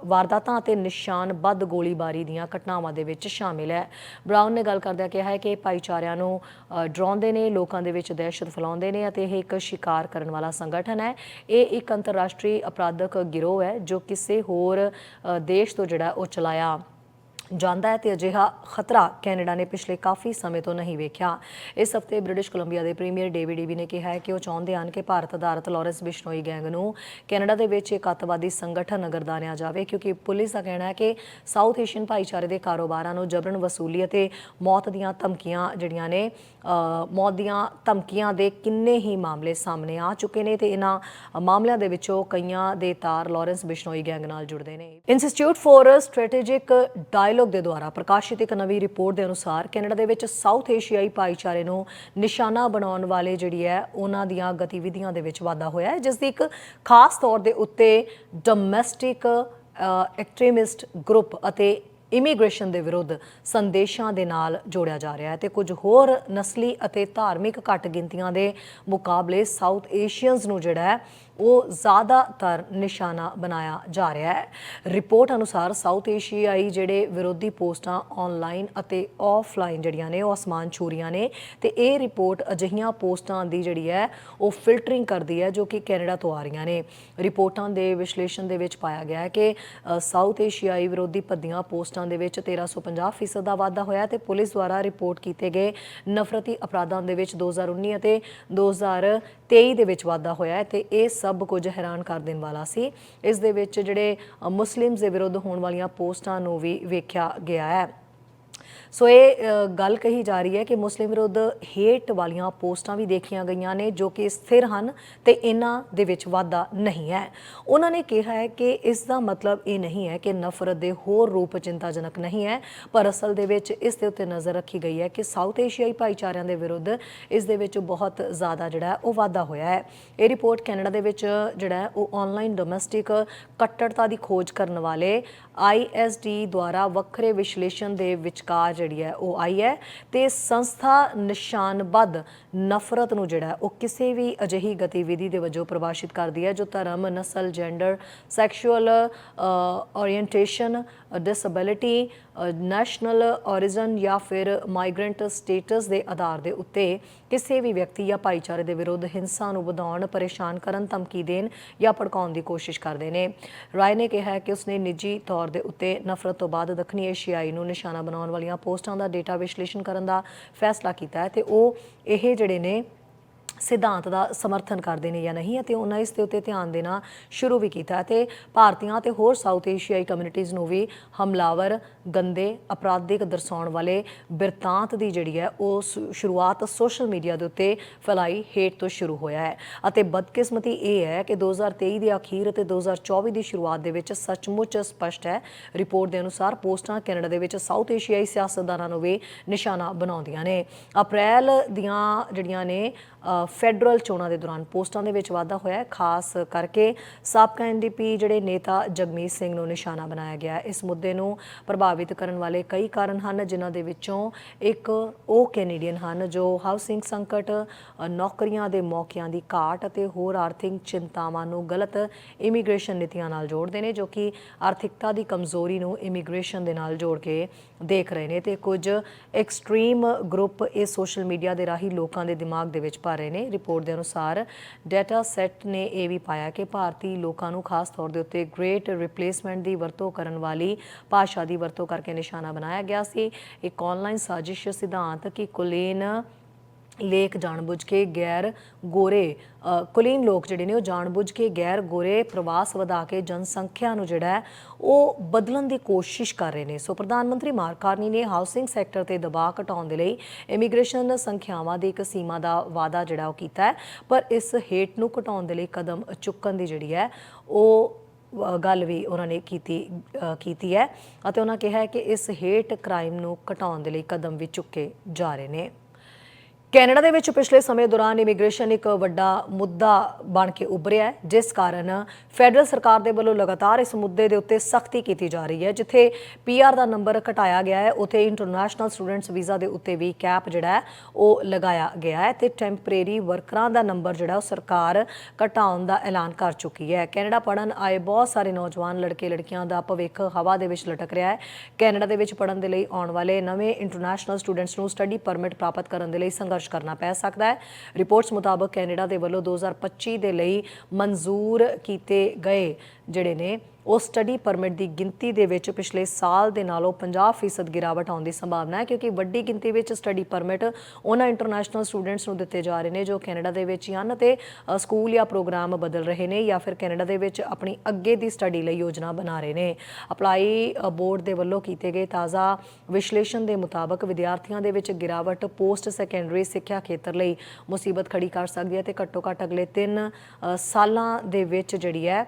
ਵਾਰਦਾਤਾਂ ਅਤੇ ਨਿਸ਼ਾਨਬੱਧ ਗੋਲੀਬਾਰੀ ਦੀਆਂ ਘਟਨਾਵਾਂ ਦੇ ਵਿੱਚ ਸ਼ਾਮਿਲ ਹੈ। ਬ੍ਰਾਊਨ ਨੇ ਗੱਲ ਕਰਦਿਆਂ ਕਿਹਾ ਹੈ ਕਿ ਭਾਈਚਾਰਿਆਂ ਨੂੰ ਡਰਾਉਂਦੇ ਨੇ, ਲੋਕਾਂ ਦੇ ਵਿੱਚ ਦਹਿਸ਼ਤ ਫੈਲਾਉਂਦੇ ਨੇ ਅਤੇ ਇਹ ਇੱਕ ਸ਼ਿਕਾਰ ਕਰਨ ਵਾਲਾ ਸੰਗਠਨ ਹੈ। ਇਹ ਇੱਕ ਅੰਤਰਰਾਸ਼ਟਰੀ ਅਪਰਾਧਕ ਗਿਰੋਹ ਹੈ ਜੋ ਕਿਸੇ ਹੋਰ ਦੇਸ਼ ਤੋਂ ਜਿਹੜਾ ਉਹ ਚਲਾਇਆ ਜਾਂਦਾ ਹੈ ਤੇ ਅਜਿਹਾ ਖਤਰਾ ਕੈਨੇਡਾ ਨੇ ਪਿਛਲੇ ਕਾਫੀ ਸਮੇਂ ਤੋਂ ਨਹੀਂ ਵੇਖਿਆ। ਇਸ ਹਫ਼ਤੇ ਬ੍ਰਿਟਿਸ਼ ਕੋਲੰਬੀਆ ਦੇ ਪ੍ਰੀਮੀਅਰ ਡੇਵਿਡ ਈਬੀ ਨੇ ਕਿਹਾ ਹੈ ਕਿ ਉਹ ਚਾਹੁੰਦੇ ਹਨ ਕਿ ਭਾਰਤ ਆਧਾਰਤ ਲਾਰੈਂਸ ਬਿਸ਼ਨੋਈ ਗੈਂਗ ਨੂੰ ਕੈਨੇਡਾ ਦੇ ਵਿੱਚ ਇੱਕ ਅੱਤਵਾਦੀ ਸੰਗਠਨ ਅਗਰਦਾਨਿਆ ਜਾਵੇ, ਕਿਉਂਕਿ ਪੁਲਿਸ ਦਾ ਕਹਿਣਾ ਹੈ ਕਿ ਸਾਊਥ ਏਸ਼ੀਅਨ ਭਾਈਚਾਰੇ ਦੇ ਕਾਰੋਬਾਰਾਂ ਨੂੰ ਜਬਰਨ ਵਸੂਲੀ ਅਤੇ ਮੌਤ ਦੀਆਂ ਧਮਕੀਆਂ ਜਿਹੜੀਆਂ ਨੇ ਮੌਤ ਦੀਆਂ ਧਮਕੀਆਂ ਦੇ ਕਿੰਨੇ ਹੀ ਮਾਮਲੇ ਸਾਹਮਣੇ ਆ ਚੁੱਕੇ ਨੇ ਤੇ ਇਹਨਾਂ ਮਾਮਲਿਆਂ ਦੇ ਵਿੱਚੋਂ ਕਈਆਂ ਦੇ ਤਾਰ ਲਾਰੈਂਸ ਬਿਸ਼ਨੋਈ ਗੈਂਗ ਨਾਲ ਜੁੜਦੇ ਨੇ। ਇੰਸਟੀਚਿਊਟ ਫੋਰ ਸਟ੍ਰੈਟੇਜਿਕ ਡਾਇਲੋਗ ਦੇ ਦੁਆਰਾ ਪ੍ਰਕਾਸ਼ਿਤ ਇੱਕ ਨਵੀਂ ਰਿਪੋਰਟ ਦੇ ਅਨੁਸਾਰ ਕੈਨੇਡਾ ਦੇ ਵਿੱਚ ਸਾਊਥ ਏਸ਼ੀਆਈ ਭਾਈਚਾਰੇ ਨੂੰ ਨਿਸ਼ਾਨਾ ਬਣਾਉਣ ਵਾਲੇ ਜਿਹੜੀ ਹੈ, ਉਹਨਾਂ ਦੀਆਂ ਗਤੀਵਿਧੀਆਂ ਦੇ ਵਿੱਚ ਵਾਧਾ ਹੋਇਆ ਹੈ, ਜਿਸ ਦੀ ਇੱਕ ਖਾਸ ਤੌਰ ਦੇ ਉੱਤੇ ਡੋਮੈਸਟਿਕ ਐਕਟ੍ਰੀਮਿਸਟ ਗਰੁੱਪ ਅਤੇ ਇਮੀਗ੍ਰੇਸ਼ਨ ਦੇ ਵਿਰੁੱਧ ਸੰਦੇਸ਼ਾਂ ਦੇ ਨਾਲ ਜੋੜਿਆ ਜਾ ਰਿਹਾ ਹੈ ਤੇ ਕੁਝ ਹੋਰ ਨਸਲੀ ਅਤੇ ਧਾਰਮਿਕ ਘੱਟ ਗਿਣਤੀਆਂ ਦੇ ਮੁਕਾਬਲੇ ਸਾਊਥ ਏਸ਼ੀਅਨਸ ਨੂੰ ਜਿਹੜਾ ਹੈ ਉਹ ਜ਼ਿਆਦਾਤਰ ਨਿਸ਼ਾਨਾ ਬਣਾਇਆ ਜਾ ਰਿਹਾ ਹੈ। ਰਿਪੋਰਟ ਅਨੁਸਾਰ ਸਾਊਥ ਏਸ਼ੀਆਈ ਜਿਹੜੇ ਵਿਰੋਧੀ ਪੋਸਟਾਂ ਆਨਲਾਈਨ ਅਤੇ ਆਫਲਾਈਨ ਜਿਹੜੀਆਂ ਨੇ, ਉਹ ਅਸਮਾਨ ਛੂਰੀਆਂ ਨੇ ਤੇ ਇਹ ਰਿਪੋਰਟ ਅਜਿਹੀਆਂ ਪੋਸਟਾਂ ਦੀ ਜਿਹੜੀ ਹੈ, ਉਹ ਫਿਲਟਰਿੰਗ ਕਰਦੀ ਹੈ ਜੋ ਕਿ ਕੈਨੇਡਾ ਤੋਂ ਆ ਰਹੀਆਂ ਨੇ। ਰਿਪੋਰਟਾਂ ਦੇ ਵਿਸ਼ਲੇਸ਼ਣ ਦੇ ਵਿੱਚ ਪਾਇਆ ਗਿਆ ਹੈ ਕਿ ਸਾਊਥ ਏਸ਼ੀਆਈ ਵਿਰੋਧੀ ਭੱਦੀਆਂ ਪੋਸਟਾਂ ਦੇ ਵਿੱਚ 1350 ਫੀਸਦ ਦਾ ਵਾਧਾ ਹੋਇਆ ਤੇ ਪੁਲਿਸ ਦੁਆਰਾ ਰਿਪੋਰਟ ਕੀਤੇ ਗਏ ਨਫ਼ਰਤੀ ਅਪਰਾਧਾਂ ਦੇ ਵਿੱਚ 2019 ਅਤੇ 2023 ਦੇ ਵਿੱਚ ਵਾਧਾ ਹੋਇਆ ਹੈ ਤੇ ਇਹ ਸਭ ਸਭ ਕੁਝ ਹੈਰਾਨ ਕਰ ਦੇਣ ਵਾਲਾ ਸੀ। ਇਸ ਦੇ ਵਿੱਚ ਜਿਹੜੇ ਮੁਸਲਿਮਸ ਦੇ ਵਿਰੁੱਧ ਹੋਣ ਵਾਲੀਆਂ ਪੋਸਟਾਂ ਨੂੰ ਵੀ ਵੇਖਿਆ ਗਿਆ ਹੈ। ਸੋ ਇਹ ਗੱਲ ਕਹੀ ਜਾ ਰਹੀ ਹੈ ਕਿ ਮੁਸਲਿਮ ਵਿਰੁੱਧ ਹੇਟ ਵਾਲੀਆਂ ਪੋਸਟਾਂ ਵੀ ਦੇਖੀਆਂ ਗਈਆਂ ਨੇ ਜੋ ਕਿ ਸਥਿਰ ਹਨ ਤੇ ਇਹਨਾਂ ਦੇ ਵਿੱਚ ਵਾਧਾ ਨਹੀਂ ਹੈ। ਉਹਨਾਂ ਨੇ ਕਿਹਾ ਹੈ ਕਿ ਇਸ ਦਾ ਮਤਲਬ ਇਹ ਨਹੀਂ ਹੈ ਕਿ ਨਫ਼ਰਤ ਦੇ ਹੋਰ ਰੂਪ ਚਿੰਤਾਜਨਕ ਨਹੀਂ ਹੈ, ਪਰ ਅਸਲ ਦੇ ਵਿੱਚ ਇਸ ਦੇ ਉੱਤੇ ਨਜ਼ਰ ਰੱਖੀ ਗਈ ਹੈ ਕਿ ਸਾਊਥ ਏਸ਼ੀਆਈ ਭਾਈਚਾਰਿਆਂ ਦੇ ਵਿਰੁੱਧ ਇਸ ਦੇ ਵਿੱਚ ਬਹੁਤ ਜ਼ਿਆਦਾ ਜਿਹੜਾ ਉਹ ਵਾਧਾ ਹੋਇਆ ਹੈ। ਇਹ ਰਿਪੋਰਟ ਕੈਨੇਡਾ ਦੇ ਵਿੱਚ ਜਿਹੜਾ ਉਹ ਆਨਲਾਈਨ ਡੋਮੈਸਟਿਕ ਕੱਟੜਤਾ ਦੀ ਖੋਜ ਕਰਨ ਵਾਲੇ ISD ਦੁਆਰਾ ਵੱਖਰੇ ਵਿਸ਼ਲੇਸ਼ਣ ਦੇ ਵਿਚਕਾਰ ਜਿਹੜੀ ਹੈ ਉਹ ਆਈ ਹੈ ਤੇ ਸੰਸਥਾ ਨਿਸ਼ਾਨਬੱਧ ਨਫ਼ਰਤ ਨੂੰ ਜਿਹੜਾ ਉਹ ਕਿਸੇ ਵੀ ਅਜਿਹੀ ਗਤੀਵਿਧੀ ਦੇ ਵਜੋਂ ਪ੍ਰਭਾਸ਼ਿਤ ਕਰਦੀ ਹੈ ਜੋ ਧਰਮ, ਨਸਲ gender sexual orientation disability national origin ਜਾਂ ਫਿਰ ਮਾਈਗ੍ਰੈਂਟ ਸਟੇਟਸ ਦੇ ਆਧਾਰ ਦੇ ਉੱਤੇ ਕਿਸੇ ਵੀ ਵਿਅਕਤੀ ਜਾਂ ਭਾਈਚਾਰੇ ਦੇ ਵਿਰੁੱਧ ਹਿੰਸਾ ਨੂੰ ਵਧਾਉਣ, ਪਰੇਸ਼ਾਨ ਕਰਨ, ਧਮਕੀ ਦੇਣ ਜਾਂ ਭੜਕਾਉਣ ਦੀ ਕੋਸ਼ਿਸ਼ ਕਰਦੇ ਨੇ। ਰਾਏ ਨੇ ਕਿਹਾ ਕਿ ਉਸਨੇ ਨਿੱਜੀ ਤੌਰ ਦੇ ਉੱਤੇ ਨਫ਼ਰਤ ਤੋਂ ਬਾਅਦ ਦੱਖਣੀ ਏਸ਼ੀਆਈ ਨੂੰ ਨਿਸ਼ਾਨਾ ਬਣਾਉਣ ਵਾਲੀਆਂ ਪੋਸਟਾਂ ਦਾ ਡੇਟਾ ਵਿਸ਼ਲੇਸ਼ਣ ਕਰਨ ਦਾ ਫੈਸਲਾ ਕੀਤਾ ਹੈ ਤੇ ਉਹ ਇਹ ਜਿਹੜੇ ਨੇ ਸਿਧਾਂਤ ਦਾ ਸਮਰਥਨ ਕਰਦੇ ਨੇ ਜਾਂ ਨਹੀਂ, ਅਤੇ ਉਹਨਾਂ ਇਸ ਦੇ ਉੱਤੇ ਧਿਆਨ ਦੇਣਾ ਸ਼ੁਰੂ ਵੀ ਕੀਤਾ। ਹੈ ਤੇ ਭਾਰਤੀਆਂ ਤੇ ਹੋਰ ਸਾਊਥ ਏਸ਼ੀਆਈ ਕਮਿਊਨਿਟੀਜ਼ ਨੂੰ ਵੀ ਹਮਲਾਵਰ, ਗੰਦੇ, ਅਪਰਾਧਿਕ ਦਰਸਾਉਣ ਵਾਲੇ ਬਿਰਤਾਂਤ ਦੀ ਜਿਹੜੀ ਹੈ, ਉਹ ਸ਼ੁ- ਸ਼ੁਰੂਆਤ ਸੋਸ਼ਲ ਮੀਡੀਆ ਦੇ ਉੱਤੇ ਫੈਲਾਈ ਹੇਟ ਤੋਂ ਸ਼ੁਰੂ ਹੋਇਆ ਹੈ। ਅਤੇ ਬਦਕਿਸਮਤੀ ਇਹ ਹੈ ਕਿ 2023 ਦੇ ਅਖੀਰ ਅਤੇ 2024 ਦੀ ਸ਼ੁਰੂਆਤ ਦੇ ਵਿੱਚ ਸੱਚਮੁੱਚ ਸਪਸ਼ਟ ਹੈ। ਰਿਪੋਰਟ ਦੇ ਅਨੁਸਾਰ ਪੋਸਟਾਂ ਕੈਨੇਡਾ ਦੇ ਵਿੱਚ ਸਾਊਥ ਏਸ਼ੀਆਈ ਸਿਆਸਤਦਾਨਾਂ ਨੂੰ ਵੀ ਨਿਸ਼ਾਨਾ ਬਣਾਉਂਦੀਆਂ ਨੇ। ਅਪ੍ਰੈਲ ਦੀਆਂ ਜਿਹੜੀਆਂ ਨੇ ਫੈਡਰਲ ਚੋਣਾਂ ਦੇ ਦੌਰਾਨ ਪੋਸਟਾਂ ਦੇ ਵਿੱਚ ਵਾਧਾ ਹੋਇਆ ਹੈ। ਖਾਸ ਕਰਕੇ ਸਾਬਕਾ ਐਨਡੀਪੀ ਜਿਹੜੇ ਨੇਤਾ ਜਗਮੀਤ ਸਿੰਘ ਨੂੰ ਨਿਸ਼ਾਨਾ ਬਣਾਇਆ ਗਿਆ ਹੈ। ਇਸ ਮੁੱਦੇ ਨੂੰ ਪ੍ਰਭਾਵਿਤ ਕਰਨ ਵਾਲੇ ਕਈ ਕਾਰਨ ਹਨ, ਜਿਨ੍ਹਾਂ ਦੇ ਵਿੱਚੋਂ ਇੱਕ ਉਹ ਕੈਨੇਡੀਅਨ ਹਨ, ਜੋ ਹਾਊਸਿੰਗ ਸੰਕਟ ਨੌਕਰੀਆਂ ਦੇ ਮੌਕਿਆਂ ਦੀ ਘਾਟ ਅਤੇ ਹੋਰ ਆਰਥਿਕ ਚਿੰਤਾਵਾਂ ਨੂੰ ਗਲਤ ਇਮੀਗ੍ਰੇਸ਼ਨ ਨੀਤੀਆਂ ਨਾਲ ਜੋੜਦੇ ਨੇ, ਜੋ ਕਿ ਆਰਥਿਕਤਾ ਦੀ ਕਮਜ਼ੋਰੀ ਨੂੰ ਇਮੀਗ੍ਰੇਸ਼ਨ ਦੇ ਨਾਲ ਜੋੜ ਕੇ ਦੇਖ ਰਹੇ ਨੇ ਤੇ ਕੁਝ ਐਕਸਟ੍ਰੀਮ ਗਰੁੱਪ ਇਹ ਸੋਸ਼ਲ ਮੀਡੀਆ ਦੇ ਰਾਹੀਂ ਲੋਕਾਂ ਦੇ ਦਿਮਾਗ ਦੇ ਵਿੱਚ ਪਾ ਰਹੇ ਨੇ। ਰਿਪੋਰਟ ਦੇ ਅਨੁਸਾਰ ਡਾਟਾ ਸੈੱਟ ਨੇ ਇਹ ਵੀ ਪਾਇਆ ਕਿ ਭਾਰਤੀ ਲੋਕਾਂ ਨੂੰ ਖਾਸ ਤੌਰ ਦੇ ਉੱਤੇ ਗ੍ਰੇਟ ਰਿਪਲੇਸਮੈਂਟ ਦੀ ਵਰਤੋਂ ਕਰਨ ਵਾਲੀ ਭਾਸ਼ਾ ਦੀ ਵਰਤੋਂ ਕਰਕੇ ਨਿਸ਼ਾਨਾ ਬਣਾਇਆ ਗਿਆ ਸੀ। ਇੱਕ ਆਨਲਾਈਨ ਸਾਜ਼ਿਸ਼ ਸਿਧਾਂਤ ਕਿ ਕੁਲੇਨ ਲੇਖ ਜਾਣਬੁੱਝ ਕੇ ਗੈਰ ਗੋਰੇ ਕੁਲੀਨ ਲੋਕ ਜਿਹੜੇ ਨੇ ਉਹ ਜਾਣਬੁੱਝ ਕੇ ਗੈਰ ਗੋਰੇ ਪ੍ਰਵਾਸ ਵਧਾ ਕੇ ਜਨਸੰਖਿਆ ਨੂੰ ਜਿਹੜਾ ਹੈ, ਉਹ ਬਦਲਣ ਦੀ ਕੋਸ਼ਿਸ਼ ਕਰ ਰਹੇ ਨੇ। ਸੋ ਪ੍ਰਧਾਨ ਮੰਤਰੀ ਮਾਰਕ ਨੇ ਹਾਊਸਿੰਗ ਸੈਕਟਰ ਤੇ ਦਬਾਅ ਘਟਾਉਣ ਦੇ ਲਈ ਇਮੀਗ੍ਰੇਸ਼ਨ ਸੰਖਿਆਵਾਂ ਦੀ ਇੱਕ ਸੀਮਾ ਦਾ ਵਾਅਦਾ ਜਿਹੜਾ ਉਹ ਕੀਤਾ ਹੈ, ਪਰ ਇਸ ਹੇਟ ਨੂੰ ਘਟਾਉਣ ਦੇ ਲਈ ਕਦਮ ਚੁੱਕਣ ਦੀ ਜਿਹੜੀ ਹੈ, ਉਹ ਗੱਲ ਵੀ ਉਹਨਾਂ ਨੇ ਕੀਤੀ ਕੀਤੀ ਹੈ ਅਤੇ ਉਹਨਾਂ ਕਿਹਾ ਹੈ ਕਿ ਇਸ ਹੇਟ ਕ੍ਰਾਈਮ ਨੂੰ ਘਟਾਉਣ ਦੇ ਲਈ ਕਦਮ ਵੀ ਚੁੱਕੇ ਜਾ ਰਹੇ ਨੇ। ਕੈਨੇਡਾ ਦੇ ਵਿੱਚ ਪਿਛਲੇ ਸਮੇਂ ਦੌਰਾਨ ਇਮੀਗ੍ਰੇਸ਼ਨ ਇੱਕ ਵੱਡਾ ਮੁੱਦਾ ਬਣ ਕੇ ਉੱਭਰਿਆ ਹੈ, ਜਿਸ ਕਾਰਨ ਫੈਡਰਲ ਸਰਕਾਰ ਦੇ ਵੱਲੋਂ ਲਗਾਤਾਰ ਇਸ ਮੁੱਦੇ ਦੇ ਉੱਤੇ ਸਖਤੀ ਕੀਤੀ ਜਾ ਰਹੀ ਹੈ, ਜਿੱਥੇ ਪੀਆਰ ਦਾ ਨੰਬਰ ਘਟਾਇਆ ਗਿਆ ਹੈ। ਉੱਥੇ ਇੰਟਰਨੈਸ਼ਨਲ ਸਟੂਡੈਂਟਸ ਵੀਜ਼ਾ ਦੇ ਉੱਤੇ ਵੀ ਕੈਪ ਜਿਹੜਾ ਹੈ, ਉਹ ਲਗਾਇਆ ਗਿਆ ਹੈ ਤੇ ਟੈਂਪਰੇਰੀ ਵਰਕਰਾਂ ਦਾ ਨੰਬਰ ਜਿਹੜਾ ਉਹ ਸਰਕਾਰ ਘਟਾਉਣ ਦਾ ਐਲਾਨ ਕਰ ਚੁੱਕੀ ਹੈ। ਕੈਨੇਡਾ ਪੜਨ ਆਏ ਬਹੁਤ ਸਾਰੇ ਨੌਜਵਾਨ ਲੜਕੇ ਲੜਕੀਆਂ ਦਾ ਭਵਿੱਖ ਹਵਾ ਦੇ ਵਿੱਚ ਲਟਕ ਰਿਹਾ ਹੈ। ਕੈਨੇਡਾ ਦੇ ਵਿੱਚ ਪੜਨ ਦੇ ਲਈ ਆਉਣ ਵਾਲੇ ਨਵੇਂ ਇੰਟਰਨੈਸ਼ਨਲ ਸਟੂਡੈਂਟਸ ਨੂੰ ਸਟੱਡੀ ਪਰਮਿਟ ਪ੍ਰਾਪਤ ਕਰਨ ਦੇ ਲਈ ਸੰਘਰਸ਼ ਕਰਨਾ ਪੈ ਸਕਦਾ ਹੈ। ਰਿਪੋਰਟਸ ਮੁਤਾਬਕ ਕੈਨੇਡਾ ਦੇ ਵੱਲੋਂ 2025 ਦੇ ਲਈ ਮਨਜ਼ੂਰ ਕੀਤੇ ਗਏ ਜਿਹੜੇ ਨੇ, ਉਹ ਸਟੱਡੀ ਪਰਮਿਟ ਦੀ ਗਿਣਤੀ ਦੇ ਵਿੱਚ ਪਿਛਲੇ ਸਾਲ ਦੇ ਨਾਲੋਂ 50% ਗਿਰਾਵਟ ਆਉਣ ਦੀ ਸੰਭਾਵਨਾ ਹੈ, ਕਿਉਂਕਿ ਵੱਡੀ ਗਿਣਤੀ ਵਿੱਚ ਸਟੱਡੀ ਪਰਮਿਟ ਉਹਨਾਂ ਇੰਟਰਨੈਸ਼ਨਲ ਸਟੂਡੈਂਟਸ ਨੂੰ ਦਿੱਤੇ ਜਾ ਰਹੇ ਨੇ, ਜੋ ਕੈਨੇਡਾ ਦੇ ਵਿੱਚ ਹੀ ਹਨ ਤੇ ਸਕੂਲ ਜਾਂ ਪ੍ਰੋਗਰਾਮ ਬਦਲ ਰਹੇ ਨੇ ਜਾਂ ਫਿਰ ਕੈਨੇਡਾ ਦੇ ਵਿੱਚ ਆਪਣੀ ਅੱਗੇ ਦੀ ਸਟੱਡੀ ਲਈ ਯੋਜਨਾ ਬਣਾ ਰਹੇ ਨੇ। ਅਪਲਾਈ ਬੋਰਡ ਦੇ ਵੱਲੋਂ ਕੀਤੇ ਗਏ ਤਾਜ਼ਾ ਵਿਸ਼ਲੇਸ਼ਣ ਦੇ ਮੁਤਾਬਕ ਵਿਦਿਆਰਥੀਆਂ ਦੇ ਵਿੱਚ ਗਿਰਾਵਟ ਪੋਸਟ ਸੈਕੰਡਰੀ ਸਿੱਖਿਆ ਖੇਤਰ ਲਈ ਮੁਸੀਬਤ ਖੜੀ ਕਰ ਸਕਦੀ ਹੈ ਤੇ ਘੱਟੋ ਘੱਟ ਅਗਲੇ 3 ਸਾਲਾਂ ਦੇ ਵਿੱਚ ਜਿਹੜੀ ਹੈ